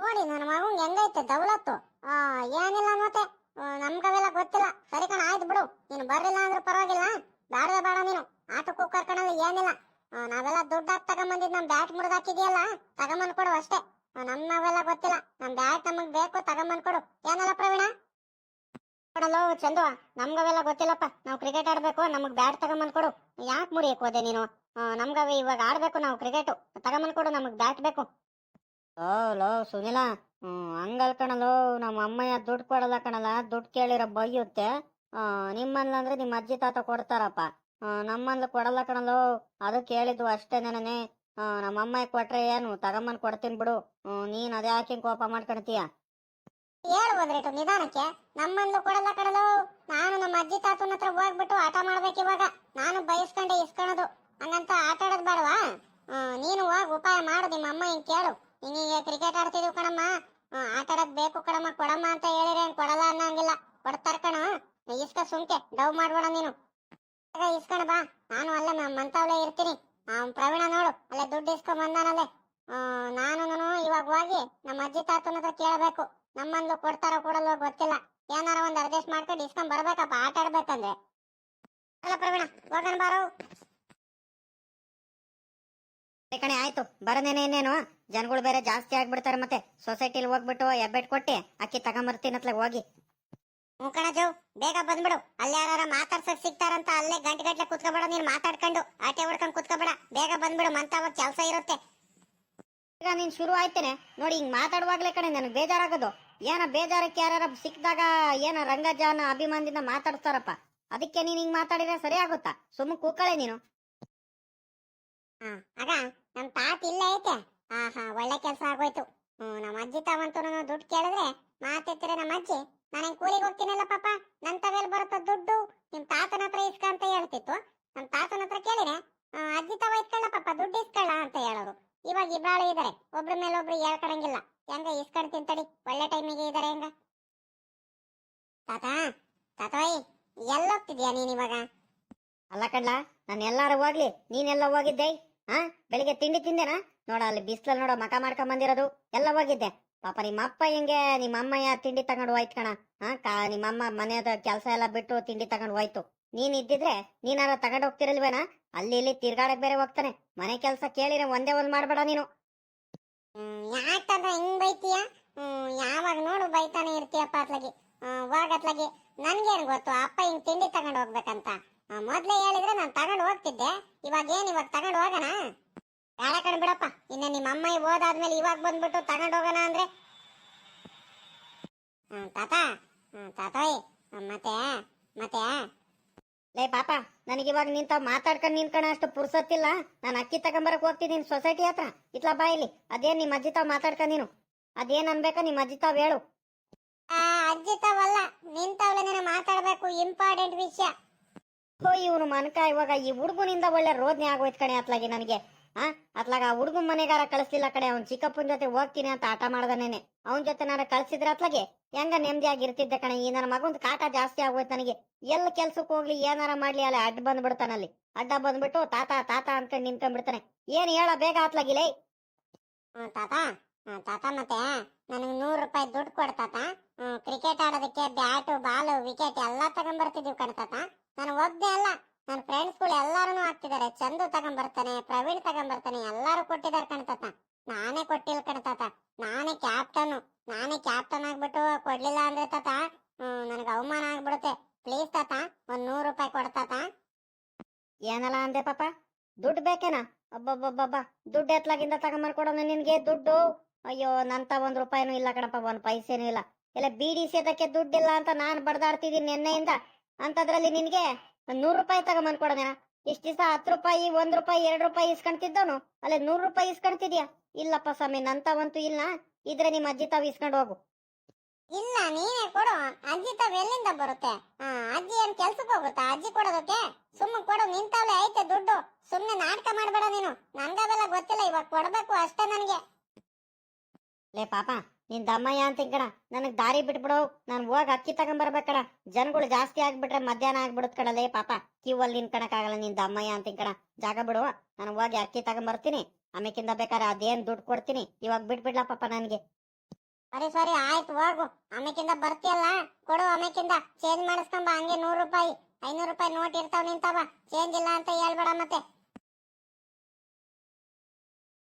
ನೋಡಿ, ನನ್ನ ಮಗನ್ ಹೆಂಗೈತೆ ದೌಲತ್ತು? ಏನಿಲ್ಲ ಮತ್ತೆ ನಮ್ಗವೆಲ್ಲ ಗೊತ್ತಿಲ್ಲ. ಸರಿ ಕಣ, ಆಯ್ತು ಬಿಡು. ನೀನು ಬರ್ಲಿಲ್ಲ ಅಂದ್ರೆ ಪರವಾಗಿಲ್ಲ. ಬೇಡವೇ ಬೇಡ ನೀನು. ಆಟಕ್ಕೂ ಕರ್ಕೊಳಲ್ಲ ಏನಿಲ್ಲ. ನಾವೆಲ್ಲ ದುಡ್ಡು ಹಾಕಿ ತಗೊಂಬಂದಿದ್ ನಮ್ ಬ್ಯಾಟ್ ಮುರಿದ್ ಹಾಕಿದ್ಯಲ್ಲ, ತಗೊಂಬಂದ್ ಕೊಡು ಅಷ್ಟೇ. ನಮ್ಮವೆಲ್ಲ ಗೊತ್ತಿಲ್ಲ. ನಮ್ ಬ್ಯಾಟ್ ನಮಗ್ ಬೇಕು, ತಗೊಂಬಂದ್ ಕೊಡು. ಏನಲ್ಲ ಪ್ರವೀಣ? ಕೊಡಲ್ಲ ಚಂದು. ನಮ್ಗವೆಲ್ಲ ಗೊತ್ತಿಲ್ಲಪ್ಪ. ನಾವು ಕ್ರಿಕೆಟ್ ಆಡ್ಬೇಕು, ನಮಗ್ ಬ್ಯಾಟ್ ತಗೊಂಬಂದ್ ಕೊಡು. ಯಾಕೆ ಮುರಿಯಕ್ ಹೋದೆ ನೀನು? ನಮ್ಗವೆ ಇವಾಗ ಆಡ್ಬೇಕು ನಾವು ಕ್ರಿಕೆಟ್ ತಗೊಂಬಂದ್ ಕೊಡು, ನಮಗ್ ಬ್ಯಾಟ್ ಬೇಕು. ಓ ಲೋ, ಸುನಿಲ. ಹಂಗಲ್ ಕಣಲೋ ನಮ್ಮ ಅಮ್ಮಯ್ಯ ದುಡ್ಡು ಕೊಡಲ್ಲ ಕಣಲ್ಲ ದುಡ್ಡು ಕೇಳಿರೋ ಬೈಯುತ್ತೆ. ಆ, ನಿಮ್ಮನ್ಲಂದ್ರೆ ನಿಮ್ಮ ಅಜ್ಜಿ ತಾತ ಕೊಡ್ತಾರಪ್ಪ. ನಮ್ಮನ್ಲು ಕೊಡಲ್ಲ ಕಣಲೋ ಅದು ಕೇಳಿದ್ವು ಅಷ್ಟೇ ನನನೆ. ನಮ್ಮಮ್ಮ ಕೊಟ್ರೆ ಏನು ತಗಮ್ಮನ್ ಕೊಡ್ತೀನಿ ಬಿಡು. ನೀನ್ ಅದೇ ಹಾಕಿ ಕೋಪ ಮಾಡ್ಕೊಳ್ತೀಯ? ಹೇಳು ಒಂದ್ರೇಟು ನಿಧಾನಕ್ಕೆ. ನಮ್ಮಂದು ಕೊಡಲ್ಲ ಕಡಲು ನಾನು ನಮ್ಮ ಅಜ್ಜಿ ತಾತನ ಹತ್ರ ಹೋಗ್ಬಿಟ್ಟು ಆಟ ಮಾಡ್ಬೇಕು ಇವಾಗ. ನಾನು ಬಯಸ್ಕೊಂಡೆ ಇಸ್ಕೊಳೋದು. ಹಂಗಂತ ಆಟ ಆಡೋದ್ ಬೇಡವಾ? ನೀನು ಹೋಗ್ ಉಪಾಯ ಮಾಡು ನಿಮ್ಮ ಅಮ್ಮ ಹಿಂಗ್ ಕೇಳು. ಹಿಂಗೆ ಕ್ರಿಕೆಟ್ ಆಡ್ತಿದ್ವಿ ಕಣಮ್ಮ. ಆಟ ಆಡೋದ್ ಬೇಕು ಕಣಮ್ಮ. ಕೊಡಮ್ಮ ಅಂತ ಹೇಳಿದ್ರೆ ಏನ್ ಕೊಡಲ್ಲ ಅನ್ನಂಗಿಲ್ಲ. ಕೊಡ್ತಾರ ಕಣ. ಇಸ್ಕ ಸುಮ್ಕೆ. ಡವ್ ಮಾಡ್ಬೇಡ ನೀನು. ಬೇಗ ಇಸ್ಕೊಂಡ್ ಬಾ. ನಾನು ಅಲ್ಲ ಮಂತಾವ್ಲೆ ಇರ್ತೀನಿ. ಪ್ರವೀಣ ನೋಡು, ಅಲ್ಲೇ ದುಡ್ಡು ಇಸ್ಕೊಂಡ್ ಬಂದಾನಲ್ಲೇ. ನಾನು ಇವಾಗ ಹೋಗಿ ನಮ್ಮ ಅಜ್ಜಿ ತಾತನ ಹತ್ರ ಕೇಳಬೇಕು. ನಮ್ಮಂದು ಕೊಡ್ತಾರೋ ಕೊಡಲ್ವೋ ಗೊತ್ತಿಲ್ಲ. ಏನಾರ ಒಂದ್ ಅಡ್ಜಸ್ಟ್ ಮಾಡ್ಕೊಂಡು ಇಸ್ಕೊಂಡ್ ಬರ್ಬೇಕಪ್ಪ, ಆಟ ಆಡ್ಬೇಕಂದ್ರೆ. ಅಲ್ಲ ಪ್ರವೀಣ, ಹೋಗಣ ಬಾರೋ ಕಣೆ, ಆಯ್ತು. ಬರದೇನೆ ಇನ್ನೇನು? ಜನಗಳು ಬೇರೆ ಜಾಸ್ತಿ ಆಗ್ಬಿಡ್ತಾರೆ ಮತ್ತೆ. ಸೊಸೈಟಿಲಿ ಹೋಗ್ಬಿಟ್ಟು ಹೆಬ್ಬೆಟ್ ಕೊಟ್ಟಿ, ಅಕ್ಕಿ ತಗೊಂಬರ್ತೀನತ್ಲೆ, ಹೋಗಿ. ಕಣ ಜೋ ಬೇಗ ಬಂದ್ಬಿಡು. ಅಲ್ಲಿ ಯಾರ ಮಾತಾಡ್ಸಕ್ ಸಿಗ್ತಾರಂತ ಅಲ್ಲೇ ಗಂಟೆ ಗಂಟ್ಲೆ ಕುತ್ಕೊಬೇಡ ನೀನ್ ಮಾತಾಡ್ಕೊಂಡು ಆಟೆ ಹೊಡ್ಕೊಂಡ್ ಕುತ್ಕೊಬೇಡ. ಬೇಗ ಬಂದ್ಬಿಡು ಮಂತಾವ ಕೆಲಸ ಇರುತ್ತೆ. ಈಗ ನೀನ್ ಶುರು ಆಯ್ತೇನೆ. ನೋಡಿ ಹಿಂಗ್ ಮಾತಾಡುವಾಗ್ಲೇ ಕಣೆ ನನಗೆ ಬೇಜಾರಾಗೋದು. ಏನ ಬೇಜಾರಕ್ಕೆ ಯಾರ ಸಿಕ್ಕಿದಾಗ ಏನ ರಂಗಜಾನ ಅಭಿಮಾನದಿಂದ ಮಾತಾಡ್ತಾರಪ್ಪ. ಅದಕ್ಕೆ ನೀನ್ ಹಿಂಗ್ ಮಾತಾಡಿದ್ರೆ ಸರಿ ಆಗುತ್ತಾ? ಸುಮ್ಮ ಕೂಕಳೆ ನೀನು. ಹಾ ಆಗ ನಮ್ ತಾತ ಇಲ್ಲ ಐತೆ. ಹಾ ಹಾ ಒಳ್ಳೆ ಕೆಲಸ ಆಗೋಯ್ತು. ಹ್ಮ್ ನಮ್ಮ ಅಜ್ಜಿ ತಾವಂತೂ ದುಡ್ಡು ಕೇಳಿದ್ರೆ ಮಾತೆತ್ತಿರ ನಮ್ಮ ಅಜ್ಜಿ. ನಾನು ಕೂಲಿಗೆ ಹೋಗ್ತೀನಲ್ಲ ಪಾಪ? ನನ್ ತವೆಲ್ ಬರುತ್ತ ದುಡ್ಡು? ನಿಮ್ ತಾತನ ಹತ್ರ ಇಸ್ಕ ಅಂತ ಹೇಳ್ತಿತ್ತು. ನಮ್ ತಾತನ ಹತ್ರ ಕೇಳಿದ್ರೆ ಅಜ್ಜಿ ತಾವ ಇಸ್ಕೊಳ್ಳ ಪಾಪ? ದುಡ್ಡು ಇಸ್ಕೊಳ್ಳ ಅಂತ ಹೇಳೋರು. ಇವಾಗ ಇಬ್ಬಾಳು ಇದಾರೆ. ಒಬ್ರ ಮೇಲೆ ಒಬ್ರು ಹೇಳ್ಕೊಳಂಗಿಲ್ಲ. ಹೆಂಗ ಇಸ್ಕೊಂಡ್ ತಿಂತಡಿ ಒಳ್ಳೆ ಟೈಮಿಗೆ ಇದಾರೆ ಹೆಂಗ? ತಾತ, ತಾತೋಯ್ ಎಲ್ಲೋಗ್ತಿದ್ಯಾ ನೀನ್ ಇವಾಗ? ಅಲ್ಲ ಕಡ್ಲ, ನಾನು ಎಲ್ಲಾರು ಹೋಗ್ಲಿ. ನೀನೆಲ್ಲ ಹೋಗಿದ್ದೆ. ಹಾ ಬೆಳಿಗ್ಗೆ ತಿಂಡಿ ತಿಂದೆನಾ? ನೋಡ ಅಲ್ಲಿ ಬಿಸ್ಲಲ್ಲಿ ನೋಡ ಮಕ ಮಾಡ್ಕೊಂಡ್ ಬಂದಿರೋದು ಎಲ್ಲ ಹೋಗಿದ್ದೆ. ಪಾಪ ನಿಮ್ಮ ಅಪ್ಪ ಹಿಂಗೆ ನಿಮ್ಮ ಅಮ್ಮಯ್ಯ ತಿಂಡಿ ತಗೊಂಡು ಹೋಯ್ತು ಕಣ. ಹಾ ನಿಮ್ಮಮ್ಮ ಮನೆಯದ ಕೆಲಸ ಎಲ್ಲ ಬಿಟ್ಟು ತಿಂಡಿ ತಗೊಂಡು ಹೋಯ್ತು. ನೀನ್ ಇದ್ದಿದ್ರೆ ನೀನಾರ ತಗೊಂಡು ಹೋಗ್ತಿರಲ್ವೇನಾ? ಅಲ್ಲಿ ಇಲ್ಲಿ ತಿರ್ಗಾಡಕ್ ಬೇರೆ ಹೋಗ್ತಾನೆ. ಮನೆ ಕೆಲಸ ಕೇಳಿರ ಒಂದೇ ಒಂದ್ ಮಾಡ್ಬೇಡ ನೀನು. ಯಾಕಂದ್ರೆ ಬೈತೀಯ? ಯಾವಾಗ ನೋಡು ಬೈತಾನೆ ಇರ್ತೀಯಪ್ಪ ಅತ್ಲಾಗಿ. ಹೋಗತ್ಲಾಗಿ ನನ್ಗೇನ್ ಗೊತ್ತು ಅಪ್ಪ ಹಿಂಗ್ ತಿಂಡಿ ತಗೊಂಡು ಹೋಗ್ಬೇಕಂತ? ಮೊದ್ಲೇ ಹೇಳಿದ್ರೆ ನಾನು ತಗೊಂಡು ಹೋಗ್ತಿದ್ದೆ. ಇವಾಗ ಏನ್ ಇವಾಗ ತಗೊಂಡು ಹೋಗೋಣ ಬೇಡ ಕಣ್ ಬಿಡಪ್ಪ? ಇನ್ನ ನಿಮ್ಮ ಅಮ್ಮ ಓದಾದ್ಮೇಲೆ ಇವಾಗ ಬಂದ್ಬಿಟ್ಟು ತಗೊಂಡ್ ಹೋಗೋಣ ಅಂದ್ರೆ? ತಾತ. ತಾತಾಯ್. ಮತ್ತೆ? ಮತ್ತೆ? ಲೇ ಪಾಪ ನನಗೆ ಇವಾಗ ನಿಂತ ಮಾತಾಡ್ಕೊಂಡು ನಿಂತ್ಕೊಣ ಅಷ್ಟು ಪುರ್ಸತ್ತಿಲ್ಲ. ನಾನು ಅಕ್ಕಿ ತಗೊಂಬರಕ್ ಹೋಗ್ತಿದ್ದೀನಿ ಸೊಸೈಟಿ ಹತ್ರ. ಇತ್ಲ ಬಾ ಇಲ್ಲಿ. ಅದೇನ್ ನಿಮ್ಮ ಅಜ್ಜಿ ತಾವ್ ಮಾತಾಡ್ಕೊಂಡ್ ನೀನು? ಅದೇನ್ ಅನ್ಬೇಕ ನಿಮ್ಮ ಅಜ್ಜಿ ತಾವ್ ಹೇಳು. ಆ ಅಜ್ಜಿ ತಾವಲ್ಲ ನಿಂತವ್ಲೆ ಮಾತಾಡ್ಬೇಕು. ಇಂಪಾರ್ಟೆಂಟ್ ವಿಷಯ. ಓ ಇವನು ಮನಕ ಇವಾಗ ಈ ಹುಡುಗನಿಂದ ಒಳ್ಳೆ ರೋದನೆ ಆಗೋಯ್ತು ಕಣೆ ಅತ್ಲಾಗಿ ನನಗೆ. ಆ? ಅತ್ಲಾಗ ಆ ಹುಡುಗನ್ ಮನೆಗಾರ ಕಳಿಸ್ಲಿಲ್ಲ ಕಡೆ ಅವ್ನ ಚಿಕ್ಕಪ್ಪನ ಜೊತೆ ಹೋಗ್ತೀನಿ ಅಂತ ಆಟ ಮಾಡ್ದನೇನೆ ಅವನ್ ಜೊತೆ ನಾನು ಕಳ್ಸಿದ್ರೆ ಅತ್ಲಾಗೆ ಹೆಂಗ ನೆಮ್ಮದಿಯಾಗಿ ಇರ್ತಿದ್ದೆ ಕಣೆ ಈ ನನ್ನ ಮಗಂದು ಕಾಟ ಜಾಸ್ತಿ ಆಗೋಯ್ತು ನನಗೆ. ಎಲ್ಲ ಕೆಲ್ಸಕ್ಕೆ ಹೋಗ್ಲಿ ಏನಾರ ಮಾಡ್ಲಿ ಅಲ್ಲಿ ಅಡ್ಡ ಬಂದ್ಬಿಡ್ತಾನಲ್ಲಿ ಅಡ್ಡ ಬಂದ್ಬಿಟ್ಟು ತಾತ ತಾತ ಅನ್ಕೊಂಡ್ ನಿಂತ್ಕೊಂಡ್ಬಿಡ್ತಾನೆ. ಏನ್ ಹೇಳ ಬೇಗ ಅತ್ಲಾಗಿಲೇ ಹ್ಮ್, ತಾತ. ತಾತ ಮತ್ತೆ ನನಗೆ ನೂರು ರೂಪಾಯಿ ದುಡ್ಡು ಕೊಡ್ ತಾತ. ಕ್ರಿಕೆಟ್ ಆಡೋದಕ್ಕೆ ಬ್ಯಾಟು ಬಾಲು ವಿಕೆಟ್ ಎಲ್ಲಾ ತಗೊಂಡ್ಬರ್ತಿದೀವಿ ಕಣ ತಾತ. ನಾನು ಒಬ್ಬನೇ ಅಲ್ಲ. ನನ್ನ ಫ್ರೆಂಡ್ಸ್ಗಳು ಎಲ್ಲಾರು ಹಾಕ್ತಿದ್ದಾರೆ ಚಂದು ತಗೊಂಡ್ಬರ್ತಾನೆ ಪ್ರವೀಣ್ ತಗೊಂಬರ್ತಾನೆ, ಎಲ್ಲಾರು ಕೊಟ್ಟಿದ್ದಾರೆ ಕಣ ತಾತ ನಾನೇ ಕೊಟ್ಟಿಲ್ಲ ಕಣ್ತಾತ. ನಾನೇ ಕ್ಯಾಪ್ಟನ್ ನಾನೇ ಕ್ಯಾಪ್ಟನ್ ಆಗ್ಬಿಟ್ಟು ಕೊಡ್ಲಿಲ್ಲ ಅಂದ್ರೆ ತಾತ ನನಗೆ ಅವಮಾನ ಆಗ್ಬಿಡುತ್ತೆ. ಪ್ಲೀಸ್ ತಾತ, ಒಂದ್ ನೂರು ರೂಪಾಯಿ ಕೊಡ್ತಾತ ಏನಲ್ಲ ಅಂದೆ ಪಾಪ? ದುಡ್ಡು ಬೇಕೇನಾ? ಅಬ್ಬಬ್ಬಬ್ಬಬ್ಬ. ದುಡ್ಡು ಎತ್ಲಾಗಿಂದ ತಗೊಂಬರ್ಕೊಡೋನು ನಿನ್ಗೆ ದುಡ್ಡು? ಅಯ್ಯೋ, ನಂತ ಒಂದ್ ರೂಪಾಯಿನೂ ಇಲ್ಲ ಕಣಪ್ಪ, ಒಂದ್ ಪೈಸೆನೂ ಇಲ್ಲ. ಇಲ್ಲ, ಬಿಡಿ ಸೇದಕ್ಕೆ ದುಡ್ಡಿಲ್ಲ ಅಂತ ನಾನ್ ಬಡ್ದಾಡ್ತಿದ್ದೀನಿ ನಿನ್ನೆಯಿಂದ? ಅಂತದ್ರಲ್ಲಿ ನಿನ್ಗೆ? ನೂರು ರೂಪಾಯಿ ತಗೊಂಬಂದ್ ಕೊಡೋದೇನ ಇಷ್ಟ ದಿವಸ ಹತ್ತು ರೂಪಾಯಿ ಒಂದ್ ರೂಪಾಯಿ ಎರಡ್ ರೂಪಾಯಿ ಇಸ್ಕೊಂತಿದ್ದವನು ಅಲ್ಲೇ ನೂರು ರೂಪಾಯಿ ಇಸ್ಕೊಂತಿದ್ಯಾ ಇಲ್ಲಪ್ಪ ಸ್ವಾಮಿ ನಂತವಂತೂ ಇಲ್ಲ. ಇದ್ರೆ ನಿಮ್ಮ ಅಜ್ಜಿ ತಾವ್ ಇಸ್ಕೊಂಡು ಹೋಗು. ಇಲ್ಲ ನೀನೇ ಕೊಡು. ಅಜ್ಜಿ ತಾವ್ ಎಲ್ಲಿಂದ ಬರುತ್ತೆ? ಆ, ಅಜ್ಜಿ ಏನ್ ಕೆಲ್ಸಕ್ಕೆ ಹೋಗುತ್ತಾ? ಅಜ್ಜಿ ಕೊಡೋದಕ್ಕೆ? ಸುಮ್ಮನೆ ಕೊಡು ನಿಂತಾವ್ಲೆ ಐತೆ ದುಡ್ಡು. ಸುಮ್ನೆ ನಾಟಕ ಮಾಡ್ಬೇಡ ನೀನು. ನನ್ಗವೆಲ್ಲ ಗೊತ್ತಿಲ್ಲ ಇವಾಗ ಕೊಡ್ಬೇಕು ಅಷ್ಟೇ ನನಗೆ. ಲೇ ಪಾಪ ನಿನ್ ದಮ್ಮಯ್ಯ ಅಂತ ಕಣ ನನಗ್ ದಾರಿ ಬಿಟ್ಬಿಡು ನಾನು ಹೋಗಿ ಅಕ್ಕಿ ತಗೊಂಬರ್ಬೇಕಣ. ಜನಗಳು ಜಾಸ್ತಿ ಆಗ್ಬಿಟ್ರೆ ಮಧ್ಯಾಹ್ನ ಆಗ್ಬಿಡುತ್ ಕಣಲೇ ಪಾಪ. ಕ್ಯೂ ಅಲ್ಲಿ ನಿನ್ ದಮ್ಮಯ್ಯ ಅಂತ ಕಣ ಜಾಗ ಬಿಡು. ನಾನು ಹೋಗಿ ಅಕ್ಕಿ ತಗೊಂಬರ್ತೀನಿ. ಆಮೇಕಿಂದ ಬೇಕಾದ್ರೆ ಅದೇನ್ ದುಡ್ಡು ಕೊಡ್ತೀನಿ. ಇವಾಗ ಬಿಟ್ಬಿಡ್ಲಾ ಪಾಪ ನನಗೆ. ಸರಿ ಸರಿ, ಆಯ್ತು, ಹೋಗು. ಆಮೇಕಿಂದ ಬರ್ತೀಯಲ್ಲ? ಕೊಡು ಆಮೇಕಿಂದ. ಚೇಂಜ್ ಮಾಡಿಸ್ಕೊಂಬ, ಹಂಗೆ ನೂರು ರೂಪಾಯಿ, ಐನೂರು ರೂಪಾಯಿ ನೋಟ್ ಇರ್ತಾವ ನಿಂತಾವ ಚೇಂಜ್ ಇಲ್ಲ ಅಂತ ಹೇಳ್ಬೇಡ ಮತ್ತೆ.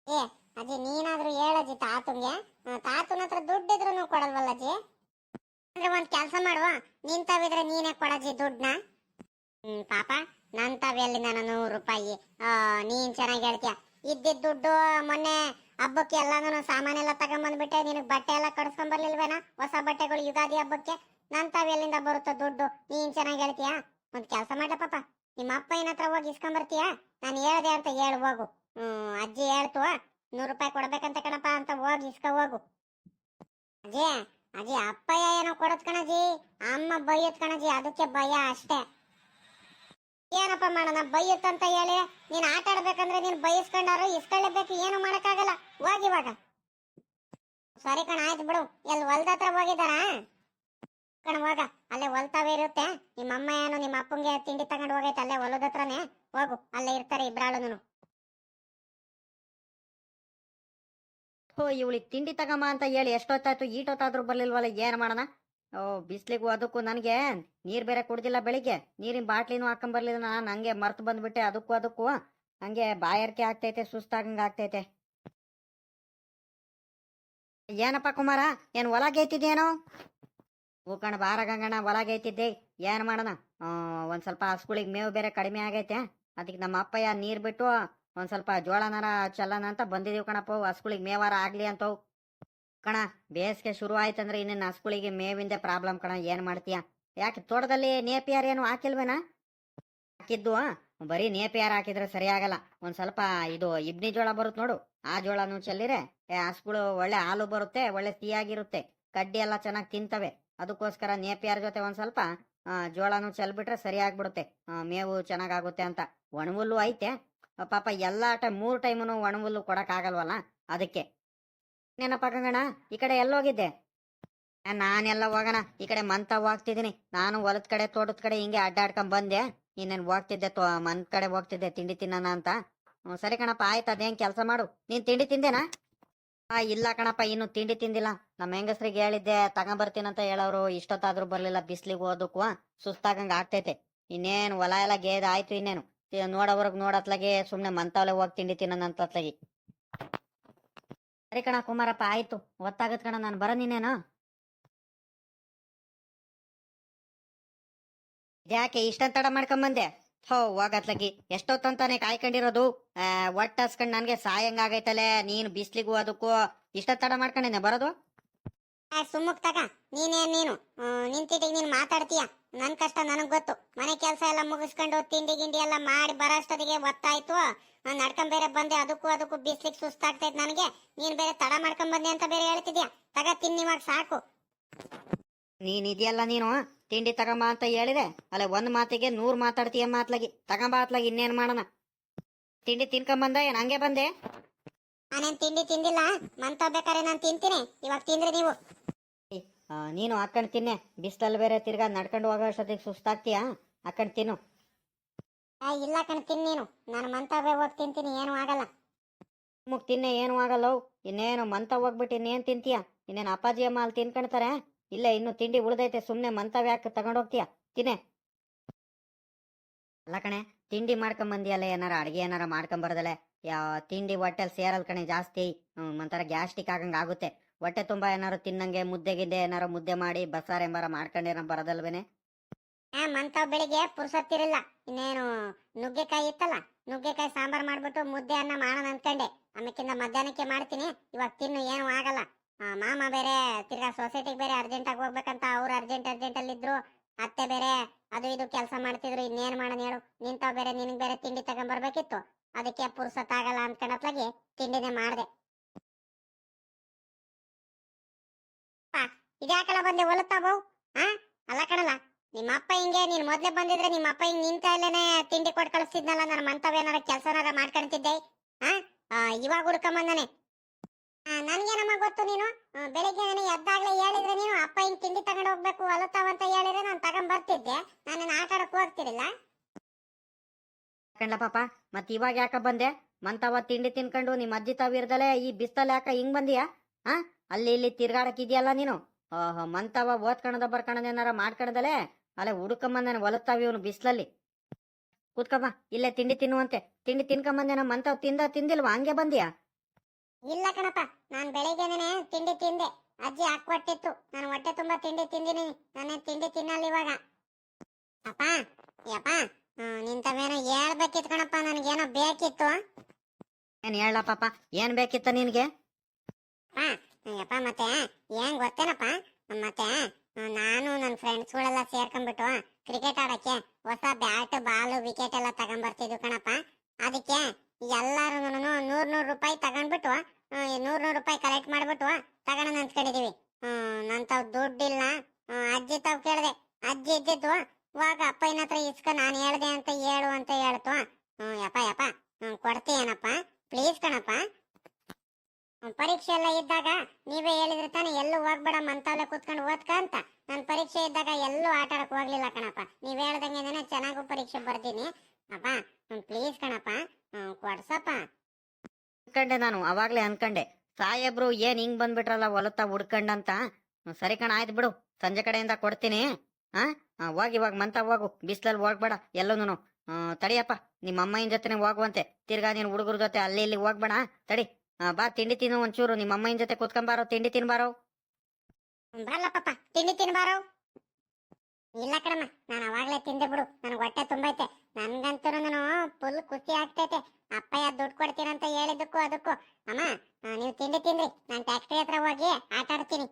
ಏ ಅದೇ ನೀನಾದ್ರೂ ಹೇಳಜ್ಜಿ ತಾತುಂಗೆ. ತಾತುನ ಹತ್ರ ದುಡ್ಡಿದ್ರು ಕೊಡಲ್ವಲ್ಲ ಅಜ್ಜಿ? ಅಂದ್ರೆ ಒಂದ್ ಕೆಲಸ ಮಾಡುವ, ನಿಂತವಿದ್ರೆ ನೀನೇ ಕೊಡಜ್ಜಿ ದುಡ್ಡನ್ನ. ಹ್ಮ್, ಪಾಪ ನನ್ ತಾವಿಯಲ್ಲಿ ನಾನು ನೂರು ರೂಪಾಯಿ? ನೀನ್ ಚೆನ್ನಾಗಿ ಹೇಳ್ತೀಯ? ಇದ್ದಿದ್ ದುಡ್ಡು ಮೊನ್ನೆ ಹಬ್ಬಕ್ಕೆ ಎಲ್ಲಾನು ಸಾಮಾನೆಲ್ಲ ತಗೊಂಬಂದ್ಬಿಟ್ಟೆ, ನಿನಗ್ ಬಟ್ಟೆ ಎಲ್ಲ ಕಡ್ಸ್ಕೊಂಡ್ ಬರ್ಲಿಲ್ವೇನಾ ಹೊಸ ಬಟ್ಟೆಗಳು ಯುಗಾದಿ ಹಬ್ಬಕ್ಕೆ? ನನ್ ಎಲ್ಲಿಂದ ಬರುತ್ತೋ ದುಡ್ಡು, ನೀನ್ ಚೆನ್ನಾಗಿ ಹೇಳ್ತೀಯಾ? ಒಂದ್ ಕೆಲ್ಸ ಮಾಡ ಪಾಪ. ನಿಮ್ಮ ಅಪ್ಪ ಏನತ್ರ ಹೋಗಿ ಇಸ್ಕೊಂಡ್ ಬರ್ತೀಯಾ ನಾನು ಹೇಳ್ದೆ ಅಂತ ಹೇಳು, ಹೋಗು. ಹ್ಮ್, ಅಜ್ಜಿ ಹೇಳ್ತು ನೂರು ರೂಪಾಯಿ ಕೊಡ್ಬೇಕಂತ ಕಣಪ್ಪ ಅಂತ ಹೋಗಿ ಇಸ್ಕ ಹೋಗು. ಅಜ್ಜಿ ಅಜ್ಜಿ, ಅಪ್ಪಯ್ಯ ಏನೋ ಕೊಡತ್ ಕಣಜಿ ಅಮ್ಮ ಬೈಯತ್ ಕಣಜಿ ಅದಕ್ಕೆ ಭಯ ಅಷ್ಟೇ. ಏನಪ್ಪ ಮಾಡೋಣ ಅಂತ ಹೇಳಿ ನೀನ್ ಆಟ ಆಡ್ಬೇಕಂದ್ರೆ ನೀನ್ ಬಯಸ್ಕೊಂಡಾರು ಇಸ್ಕೊಳ್ಳೇಬೇಕು, ಏನು ಮಾಡಕ್ಕಾಗಲ್ಲ. ಹೋಗಿ ಇವಾಗ. ಸರಿ ಕಣ, ಆಯ್ತು ಬಿಡು. ಎಲ್ಲಿ ಹೊಲ್ದ ಹತ್ರ ಹೋಗಿದಾರ ಕಣ, ಹೋಗ. ಅಲ್ಲೇ ಇರುತ್ತೆ ನಿಮ್ಮ ಅಮ್ಮ ಏನು ನಿಮ್ಮ ಅಪ್ಪಂಗೆ ತಿಂಡಿ ತಗೊಂಡು ಹೋಗೈತೆ ಅಲ್ಲೇ ಹೊಲದ ಹತ್ರನೇ ಹೋಗು ಅಲ್ಲೇ ಇರ್ತಾರೆ ಇಬ್ರಾಳುನು ಹೋ ಇವಳಿಗೆ ತಿಂಡಿ ತಗಮ್ಮ ಅಂತ ಹೇಳಿ ಎಷ್ಟೊತ್ತಾಯ್ತು, ಈಟೊತ್ತಾದ್ರೂ ಬರ್ಲಿಲ್ವಲ್ಲ, ಏನ್ ಮಾಡೋಣ? ಓ, ಬಿಸ್ಲಿಗೂ ಅದಕ್ಕೂ ನನಗೆ ನೀರ್ ಬೇರೆ ಕುಡ್ದಿಲ್ಲ ಬೆಳಿಗ್ಗೆ. ನೀರಿನ ಬಾಟ್ಲಿನೂ ಹಾಕೊಂಬರ್ಲಿಲ್ಲ ನಾನು, ಹಂಗೆ ಮರ್ತು ಬಂದ್ಬಿಟ್ಟೆ, ಅದಕ್ಕೂ ಅದಕ್ಕೂ. ಹಂಗೆ ಬಾಯಾರಿಕೆ ಆಗ್ತೈತೆ, ಸುಸ್ತಾಗಂಗ ಆಗ್ತೈತೆ. ಏನಪ್ಪ ಕುಮಾರ, ಏನ್ ಒಳಗೈತಿದ್ಯೇನೋ ಹೂ ಕಣ ಬಾರ ಗಂಗಣ್ಣ ಒಳಗೈತಿದ್ದೆ ಏನ್ ಮಾಡೋಣ? ಒಂದ್ ಸ್ವಲ್ಪ ಹಸ್ಗುಳಿಗೆ ಮೇವು ಬೇರೆ ಕಡಿಮೆ ಆಗೈತೆ. ಅದಕ್ಕೆ ನಮ್ಮ ಅಪ್ಪಯ್ಯ ನೀರ್ ಬಿಟ್ಟು ಒಂದ್ ಸ್ವಲ್ಪ ಜೋಳನಾರ ಚಲ್ಲನ ಅಂತ ಬಂದಿದೀವಿ ಕಣಪ್ಪ. ಹಸ್ಗುಳಿಗೆ ಮೇವಾರ ಆಗ್ಲಿ ಅಂತವು. ಕಣ ಬೇಸಿಗೆ ಶುರು ಆಯ್ತಂದ್ರೆ ಇನ್ನೇನು ಹಸುಗಳಿಗೆ ಮೇವಿಂದೆ ಪ್ರಾಬ್ಲಮ್ ಕಣ ಏನ್ ಮಾಡ್ತೀಯ? ಯಾಕೆ ತೋಟದಲ್ಲಿ ನೇಪಿಯಾರ್ ಏನು ಹಾಕಿಲ್ವೇನಾ? ಹಾಕಿದ್ದು ಬರೀ ನೇಪಿಯಾರ್ ಹಾಕಿದ್ರೆ ಸರಿಯಾಗಲ್ಲ ಒಂದ್ ಸ್ವಲ್ಪ ಇದು ಇಬ್ನಿ ಜೋಳ ಬರುತ್ತೆ ನೋಡು. ಆ ಜೋಳನು ಚೆಲ್ಲಿರೆ ಏ, ಹಸ್ಗಳು ಒಳ್ಳೆ ಹಾಲು ಬರುತ್ತೆ ಒಳ್ಳೆ ಸಿಹಿಯಾಗಿರುತ್ತೆ. ಕಡ್ಡಿ ಎಲ್ಲ ಚೆನ್ನಾಗಿ ತಿಂತವೆ. ಅದಕ್ಕೋಸ್ಕರ ನೇಪಿಯಾರ್ ಜೊತೆ ಒಂದ್ ಸ್ವಲ್ಪ ಜೋಳನು ಚೆಲ್ಬಿಟ್ರೆ ಸರಿಯಾಗ್ಬಿಡುತ್ತೆ ಮೇವು ಚೆನ್ನಾಗಾಗುತ್ತೆ ಅಂತ. ಒಣಹುಲ್ಲು ಐತೆ. ಪಾಪ ಎಲ್ಲ ಟೈಮ್ ಮೂರು ಟೈಮನು ಒಣಹುಲ್ಲು ಕೊಡಕ್ ಆಗಲ್ವಲ್ಲ? ಅದಕ್ಕೆ. ಏನಪ್ಪ ಗಂಗಣ್ಣ ಈ ಕಡೆ ಎಲ್ಲೋಗಿದ್ದೆ? ನಾನೆಲ್ಲ ಹೋಗೋಣ, ಈ ಕಡೆ ಮಂತ ಹೋಗ್ತಿದ್ದೀನಿ. ನಾನು ಹೊಲದ ಕಡೆ, ತೋಟದ ಕಡೆ ಹಿಂಗೆ ಅಡ್ಡಾಡ್ಕೊಂಡ್ ಬಂದೆ. ಇನ್ನೇನು ಹೋಗ್ತಿದ್ದೆ ತೋ, ಮಂತ್ ಕಡೆ ಹೋಗ್ತಿದ್ದೆ ತಿಂಡಿ ತಿನ್ನೋಣ ಅಂತ. ಸರಿ ಕಣಪ್ಪ, ಆಯ್ತು, ಅದೇನು ಕೆಲಸ ಮಾಡು. ನೀನ್ ತಿಂಡಿ ತಿಂದೇನಾ? ಆ, ಇಲ್ಲ ಕಣಪ್ಪ, ಇನ್ನು ತಿಂಡಿ ತಿಂದಿಲ್ಲ. ನಮ್ಮ ಹೆಂಗಸ್ರಿಗೆ ಹೇಳಿದ್ದೆ ತಗೊಂಬರ್ತೀನಂತ ಹೇಳೋರು. ಇಷ್ಟೊತ್ತಾದ್ರೂ ಬರ್ಲಿಲ್ಲ, ಬಿಸ್ಲಿಗೆ ಓದಕ್ಕೂ ಸುಸ್ತಾಗಂಗ ಆಗ್ತೈತೆ. ಇನ್ನೇನು ಹೊಲ ಎಲ್ಲ ಗೇದ ಆಯ್ತು ಇನ್ನೇನು. ನೋಡೋವರ್ಗ್ ನೋಡತ್ಲಾಗೆ ಸುಮ್ನೆ ಮಂತಾವ್ಲೆ ಹೋಗಿ ತಿಂಡಿ ತಿನ್ನಂತತ್ಲಾಗಿ ಸರಿ ಕಣ ಕುಮಾರಪ್ಪ ಆಯ್ತು. ಒತ್ತಾಗತ್ ಕಣ ನಾನು ಬರ ನೀನೇನ ಯಾಕೆ ಇಷ್ಟೊಂದ್ ತಡ ಮಾಡ್ಕೊಂಬಂದೆ ಹೋ ಹೋಗತ್ಲಗಿ ಎಷ್ಟೊತ್ತಂತಾನೆ ಕಾಯ್ಕೊಂಡಿರೋದು? ಆ, ಒಟ್ಟ ಹಸ್ಕೊಂಡ್ ನನ್ಗೆ ಸಾಯಂಗ್ ಆಗೈತಲೆ ನೀನ್ ಬಿಸ್ಲಿಗೂ ಅದಕ್ಕೂ. ಇಷ್ಟ ತಡ ಮಾಡ್ಕೊಂಡೇನೆ ಬರೋದು? ಆ, ಸುಮ್ಮಕ್ ತಗ ನೀನೇ ನೀನು. ನಿಂತಿಟ್ಟಿಗೆ ನೀನ್ ಮಾತಾಡ್ತೀಯ? ನನ್ ಕಷ್ಟ ನನಗ್ ಗೊತ್ತು. ಮನೆ ಕೆಲಸ ಎಲ್ಲ ಮುಗಿಸ್ಕೊಂಡು ತಿಂಡಿ ಗಿಂಡಿ ಎಲ್ಲ ಮಾಡಿ ಬರೋಷ್ಟೊತ್ತಿಗೆ ಒತ್ತಾಯ್ತು. ನಾನ್ ನಡ್ಕೊಂಡ್ ಬೇರೆ ಬಂದೆ. ಅದಕ್ಕೂ ಅದಕ್ಕೂ ಬಿಸ್ಲಿಕ್ ಸುಸ್ತಾಗ್ತೈತೆ ನನಗೆ. ನೀನ್ ಬೇರೆ ತಡ ಮಾಡ್ಕೊಂಡ್ ಬಂದೆ ಅಂತ ಬೇರೆ ಹೇಳ್ತಿದ್ಯಾ? ತಗ ತಿನ್ನಿವಾಗ ಸಾಕು. ನೀನಿದೆಯಲ್ಲ ನೀನು? ತಿಂಡಿ ತಗೊಂಬ ಅಂತ ಹೇಳಿದೆ. ಅಲ್ಲ ಒಂದ್ ಮಾತಿಗೆ ನೂರು ಮಾತಾಡ್ತೀಯ ಮಾತ್ಲಾಗಿ. ತಗೊಂಬ ಅತ್ಲಾಗಿ ಇನ್ನೇನ್ ಮಾಡೋಣ? ತಿಂಡಿ ತಿನ್ಕೊಂಬಂದ ಏನ್ ಹಂಗೆ ಬಂದೆ? ನಾನೇನ್ ತಿಂಡಿ ತಿಂದಿಲ್ಲ. ಮಂತ ಬೇಕಾರೆ ನಾನ್ ತಿಂತೀನಿ. ಇವಾಗ ತಿಂದ್ರೆ ನೀವು. ನೀನು ಹಾಕೊಂಡು ತಿನ್ನೆ. ಬಿಸಿಲಲ್ಲಿ ಬೇರೆ ತಿರ್ಗಾ ನಡ್ಕೊಂಡು ಹೋಗೋ ಅಷ್ಟೊತ್ತಿಗೆ ಸುಸ್ತಾಗ್ತೀಯಾ? ಹಾಕೊಂಡು ತಿನ್ನು. ಇಲ್ಲ ಕಣ್ ತಿನ್ ನೀನು. ನಾನು ಮಂತಾವೆ ಹೋಗಿ ತಿಂತೀನಿ ಏನು ಆಗಲ್ಲ. ಮುಗ್ ತಿನ್ನೆ ಏನು ಆಗಲ್ಲ? ಇನ್ನೇನು ಮಂತ ಹೋಗ್ಬಿಟ್ಟು ಇನ್ನೇನು ತಿಂತೀಯ? ಇನ್ನೇನು ಅಪ್ಪಾಜಿ ಅಮ್ಮ ಅಲ್ಲಿ ತಿನ್ಕೊಂಡ್ತಾರೆ ಇಲ್ಲ ಇನ್ನು ತಿಂಡಿ ಉಳ್ದೈತೆ ಸುಮ್ಮನೆ ಮಂತವ್ ಯಾಕೆ ತಗೊಂಡೋಗ್ತೀಯ ತಿನ್ನೆ. ಅಲ್ಲ ಕಣೆ ತಿಂಡಿ ಮಾಡ್ಕೊಂಬಂದಿಯಲ್ಲ ಏನಾರ ಅಡುಗೆ ಏನಾರ ಯಾ ತಿಂಡಿ ಹೊಟ್ಟೆಲ್ ಸೇರಲ್ ಕಣೆ ಜಾಸ್ತಿ. ಒಂಥರ ಗ್ಯಾಸ್ಟಿಕ್ ಆಗಂಗೆ ಆಗುತ್ತೆ ಹೊಟ್ಟೆ ತುಂಬಾ ಏನಾರು ತಿನ್ನಂಗೆ, ಮುದ್ದೆ ಗಿದ್ದೆ ಏನಾರ ಮುದ್ದೆ ಮಾಡಿ ಬಸಾರ್ ಎಂಬಾರ ಮಾಡ್ಕೊಂಡೇನ ಬರದಲ್ವೇನೆ? ಮಂತಾವ್ ಬೆಳಿಗ್ಗೆ ಪುರ್ಸತ್ತಿರಲಿಲ್ಲ. ಇನ್ನೇನು ನುಗ್ಗೆಕಾಯಿ ಇತ್ತಲ್ಲ, ನುಗ್ಗೆಕಾಯಿ ಸಾಂಬಾರ್ ಮಾಡ್ಬಿಟ್ಟು ಮುದ್ದೆ ಅನ್ನ ಮಾಡೋಣ ಅನ್ಕೊಂಡೆ. ಆಮೇಕಿಂದ ಮಧ್ಯಾಹ್ನಕ್ಕೆ ಮಾಡ್ತೀನಿ, ಇವಾಗ ತಿನ್ನು, ಏನು ಆಗಲ್ಲ. ಮಾಮ ಬೇರೆ ತಿರ್ಗಾ ಸೊಸೈಟಿಗೆ ಬೇರೆ ಅರ್ಜೆಂಟ್ ಆಗಿ ಹೋಗ್ಬೇಕಂತ ಅವ್ರು ಅರ್ಜೆಂಟ್ ಅರ್ಜೆಂಟ್ ಅಲ್ಲಿ ಇದ್ರು. ಅತ್ತೆ ಬೇರೆ ಅದು ಇದು ಕೆಲಸ ಮಾಡ್ತಿದ್ರು, ಇನ್ನೇನು ಮಾಡೋಣ ಹೇಳು. ನಿಂತಾವ್ ಬೇರೆ, ನಿನಗೆ ಬೇರೆ ತಿಂಡಿ ತಗೊಂಡ್ಬರ್ಬೇಕಿತ್ತು ಅದಕ್ಕೆ ಪುರ್ಸೊತ್ತಾಗಲ್ಲ ಅನ್ಕೊಂಡತ್ಲಾಗಿ ತಿಂಡಿನೇ ಮಾಡ್ದೆ. ಇದ್ಯಾಕಲ್ಲ ಬಂದೆ ಒಲತ್ತಾ ಬೌ? ಹಾ ಅಲ್ಲ ಕಣಲ್ಲ ನಿಮ್ಮ ಅಪ್ಪ ಹಿಂಗೆ ನೀನ್ ಮೊದ್ಲೇ ಬಂದಿದ್ರೆ ನಿಮ್ಮ ಅಪ್ಪ ಹಿಂಗ್ ನಿಂತ ಇಲ್ಲೇನೆ ತಿಂಡಿ ಕೊಟ್ಟು ಕಳಿಸ್ತಿದ್ನಲ್ಲ ನಾನು ಮಂತವೇನಾರ ಕೆಲಸನಾರ ಮಾಡ್ಕೊಂತಿದ್ದೆ ಆ, ಇವಾಗ ಹುಡ್ಕೊಂಬಂದಾನೆ. ನನ್ಗೇನಮ್ಮ ಗೊತ್ತು ನೀನು? ಬೆಳಿಗ್ಗೆ ನನಗೆ ಎದ್ದಾಗ್ಲೇ ಹೇಳಿದ್ರೆ ನೀನು ಅಪ್ಪ ಹಿಂಗ್ ತಿಂಡಿ ತಗೊಂಡ್ ಹೋಗ್ಬೇಕು ಹೊಲತಾವಂತ ಹೇಳಿದ್ರೆ ನಾನ್ ತಗೊಂಡ್ ಬರ್ತಿದ್ದೆ. ನಾನು ಆಟ ಆಡಕ್ ಹೋಗ್ತಿರ್ಲಿಲ್ಲ. ಕಂಡ್ಲ ಪಾಪ ಮತ್ ಇವಾಗ ಯಾಕ ಬಂದೆ? ಮಂತವ ತಿಂಡಿ ತಿನ್ಕೊಂಡು ನಿಮ್ ಅಜ್ಜಿ ತಾವ ಇರ್ದಲೆ ಈ ಬಿಸ್ತಲ್ ಯಾಕ ಹಿಂಗ್ ಬಂದಿಯಾ? ಆ? ಅಲ್ಲಿ ಇಲ್ಲಿ ತಿರ್ಗಾಡಕ್ ಇದೆಯಲ್ಲ ನೀನು? ಓಹೋ ಮಂತವ ಓದ್ಕಣದ ಬರ್ಕಣದ ಏನಾರ ಮಾಡ್ಕಣದಲೆ? ಅಲ್ಲೇ ಹುಡುಕಂಬಂದನೆ ಒಲತ್ತಾವ ಇವನು ಬಿಸ್ಲಲ್ಲಿ. ಕೂತ್ಕಮ್ಮ ಇಲ್ಲೇ ತಿಂಡಿ ತಿನ್ನುವಂತೆ. ತಿಂಡಿ ತಿನ್ಕೊಂಬಂದೇನ ಮಂತವ್ ತಿಂದ ತಿಂದಿಲ್ವಾ? ಹಂಗೆ ಬಂದಿಯಾ? ಇಲ್ಲ ಕಣಪ್ಪ ನಾನ್ ಬೆಳಿಗ್ಗೆನೆ ತಿಂಡಿ ತಿಂದೆ. ಅಜ್ಜಿ ಹಾಕೊಟ್ಟಿತ್ತು ನಾನು ಹೊಟ್ಟೆ ತುಂಬಾ ತಿಂಡಿ ತಿಂದಿನಿ. ನಾನೇ ತಿಂಡಿ ತಿನ್ನಲ್ಲ ಇವಾಗ. ಅಪ್ಪ ಯಪ್ಪ ನಿಂತವೇನೋ ಹೇಳ್ಬೇಕಿತ್ತು ಕಣಪ್ಪ ನನಗೇನೋ ಬೇಕಿತ್ತು. ಏನ್ ಹೇಳಪ್ಪ ಏನ್ ಬೇಕಿತ್ತ ನಿನ್ಗೆ? ಯಪ್ಪ ಮತ್ತೆ ಏನ್ ಗೊತ್ತೇನಪ್ಪ ಮತ್ತೆ ಹ್ಮ್, ನಾನು ನನ್ನ ಫ್ರೆಂಡ್ಸ್ಗಳೆಲ್ಲ ಸೇರ್ಕೊಂಡ್ಬಿಟ್ಟು ಕ್ರಿಕೆಟ್ ಆಡಕ್ಕೆ ಹೊಸ ಬ್ಯಾಟ್ ಬಾಲು ವಿಕೆಟ್ ಎಲ್ಲ ತಗೊಂಡ್ಬರ್ತಿದ್ವು ಕಣಪ್ಪ ಅದಕ್ಕೆ ಎಲ್ಲಾರು ನೂರ್ ನೂರ್ ರೂಪಾಯಿ ತಗೊಂಡ್ಬಿಟ್ಟು ಹ್ಮ್, ನೂರ್ ನೂರ್ ರೂಪಾಯಿ ಕಲೆಕ್ಟ್ ಮಾಡ್ಬಿಟ್ಟು ತಗೋಣ ಅಂದ್ಕೊಂಡಿದೀವಿ ಹ್ಮ್ ನನ್ ತಾವ್ ದುಡ್ಡಿಲ್ಲ ಹ್ಮ್, ಅಜ್ಜಿ ತಾವ್ ಕೇಳ್ದೆ ಅಜ್ಜಿ ಇದ್ದಿದ್ದು ಇವಾಗ ಅಪ್ಪಯ್ಯನ ಹತ್ರ ಇಸ್ಕ ನಾನು ಹೇಳ್ದೆ ಅಂತ ಹೇಳು ಅಂತ ಹೇಳ್ತು ಹ್ಮ್ ಯಪ್ಪ ಯಪ್ಪ ಹ್ಮ್ ಕೊಡ್ತೀಯೇನಪ್ಪ ಪ್ಲೀಸ್ ಕಣಪ್ಪ ಹ್ಮ್, ಪರೀಕ್ಷೆ ಎಲ್ಲ ಇದ್ದಾಗ ನೀವೇ ಹೇಳಿದ್ರೆ ತಾನೇ ಎಲ್ಲೂ ಹೋಗ್ಬೇಡ ಮಂತಾವ್ಲೆ ಕೂತ್ಕೊಂಡು ಓದ್ಕ ಅಂತ ನಾನು ಪರೀಕ್ಷೆ ಇದ್ದಾಗ ಎಲ್ಲೂ ಆಟ ಆಡಕ್ ಹೋಗ್ಲಿಲ್ಲ ಕಣಪ್ಪ ನೀವ್ ಹೇಳ್ದಂಗೆ ಚೆನ್ನಾಗೂ ಪರೀಕ್ಷೆ ಬರ್ತೀನಿ ಅಪ್ಪ ಕೊಡ್ಸಪ್ಪ. ಅನ್ಕಂಡೆ ನಾನು ಅವಾಗ್ಲೇ ಅನ್ಕಂಡೆ. ಸಾಹೇಬ್ರು ಏನ್ ಹಿಂಗ್ ಬಂದ್ಬಿಟ್ರಲ್ಲ ಹೊಲತ್ತ ಹುಡ್ಕಂಡಂತ? ಸರಿ ಕಣ ಆಯ್ತು ಬಿಡು. ಸಂಜೆ ಕಡೆಯಿಂದ ಕೊಡ್ತೀನಿ. ಆ? ಹೋಗಿ ಇವಾಗ ಮಂತ ಹೋಗು. ಬಿಸ್ಲಲ್ಲಿ ಹೋಗ್ಬೇಡ ಎಲ್ಲೂನು ತಡಿಯಪ್ಪ ನಿಮ್ಮ ಅಮ್ಮಯ್ಯನ ಜೊತೆನೆ ಹೋಗುವಂತೆ. ತಿರ್ಗಾ ನೀನ್ ಹುಡುಗರ ಜೊತೆ ಅಲ್ಲಿ ಇಲ್ಲಿ ಹೋಗ್ಬೇಡ. ತಡಿ. ಬಾ ತಿಂಡಿ ತಿನ್ನು ಒಂಚೂರು. ನಿಮ್ಮ ಅಮ್ಮಯ್ಯನ ಜೊತೆ ಕುತ್ಕೊಂಬಾರೋ ತಿಂಡಿ ತಿನ್ಬಾರೋ. ಬರಲ್ಲ ಪಾಪ ತಿಂಡಿ ತಿನ್ಬಾರೋ. ಇಲ್ಲ ಕಣಮ್ಮ, ನಾನು ಅವಾಗಲೇ ತಿಂದೆ ಬಿಡು, ನನಗೆ ಹೊಟ್ಟೆ ತುಂಬೈತೆ. ನನ್ಗಂತೂ ನಾನು ಫುಲ್ ಖುಷಿ ಆಗ್ತೈತೆ. ಅಪ್ಪಯ್ಯ ದುಡ್ಡು ಕೊಡ್ತೀನಂತ ಹೇಳಿದ್ದಕ್ಕೂ ಅದಕ್ಕೂ. ಅಮ್ಮ ನೀವು ತಿಂಡಿ ತಿನ್ರಿ, ನಾನು ಟ್ಯಾಕ್ಟ್ರಿ ಹತ್ರ ಹೋಗಿ ಆಟ ಆಡ್ತೀನಿ.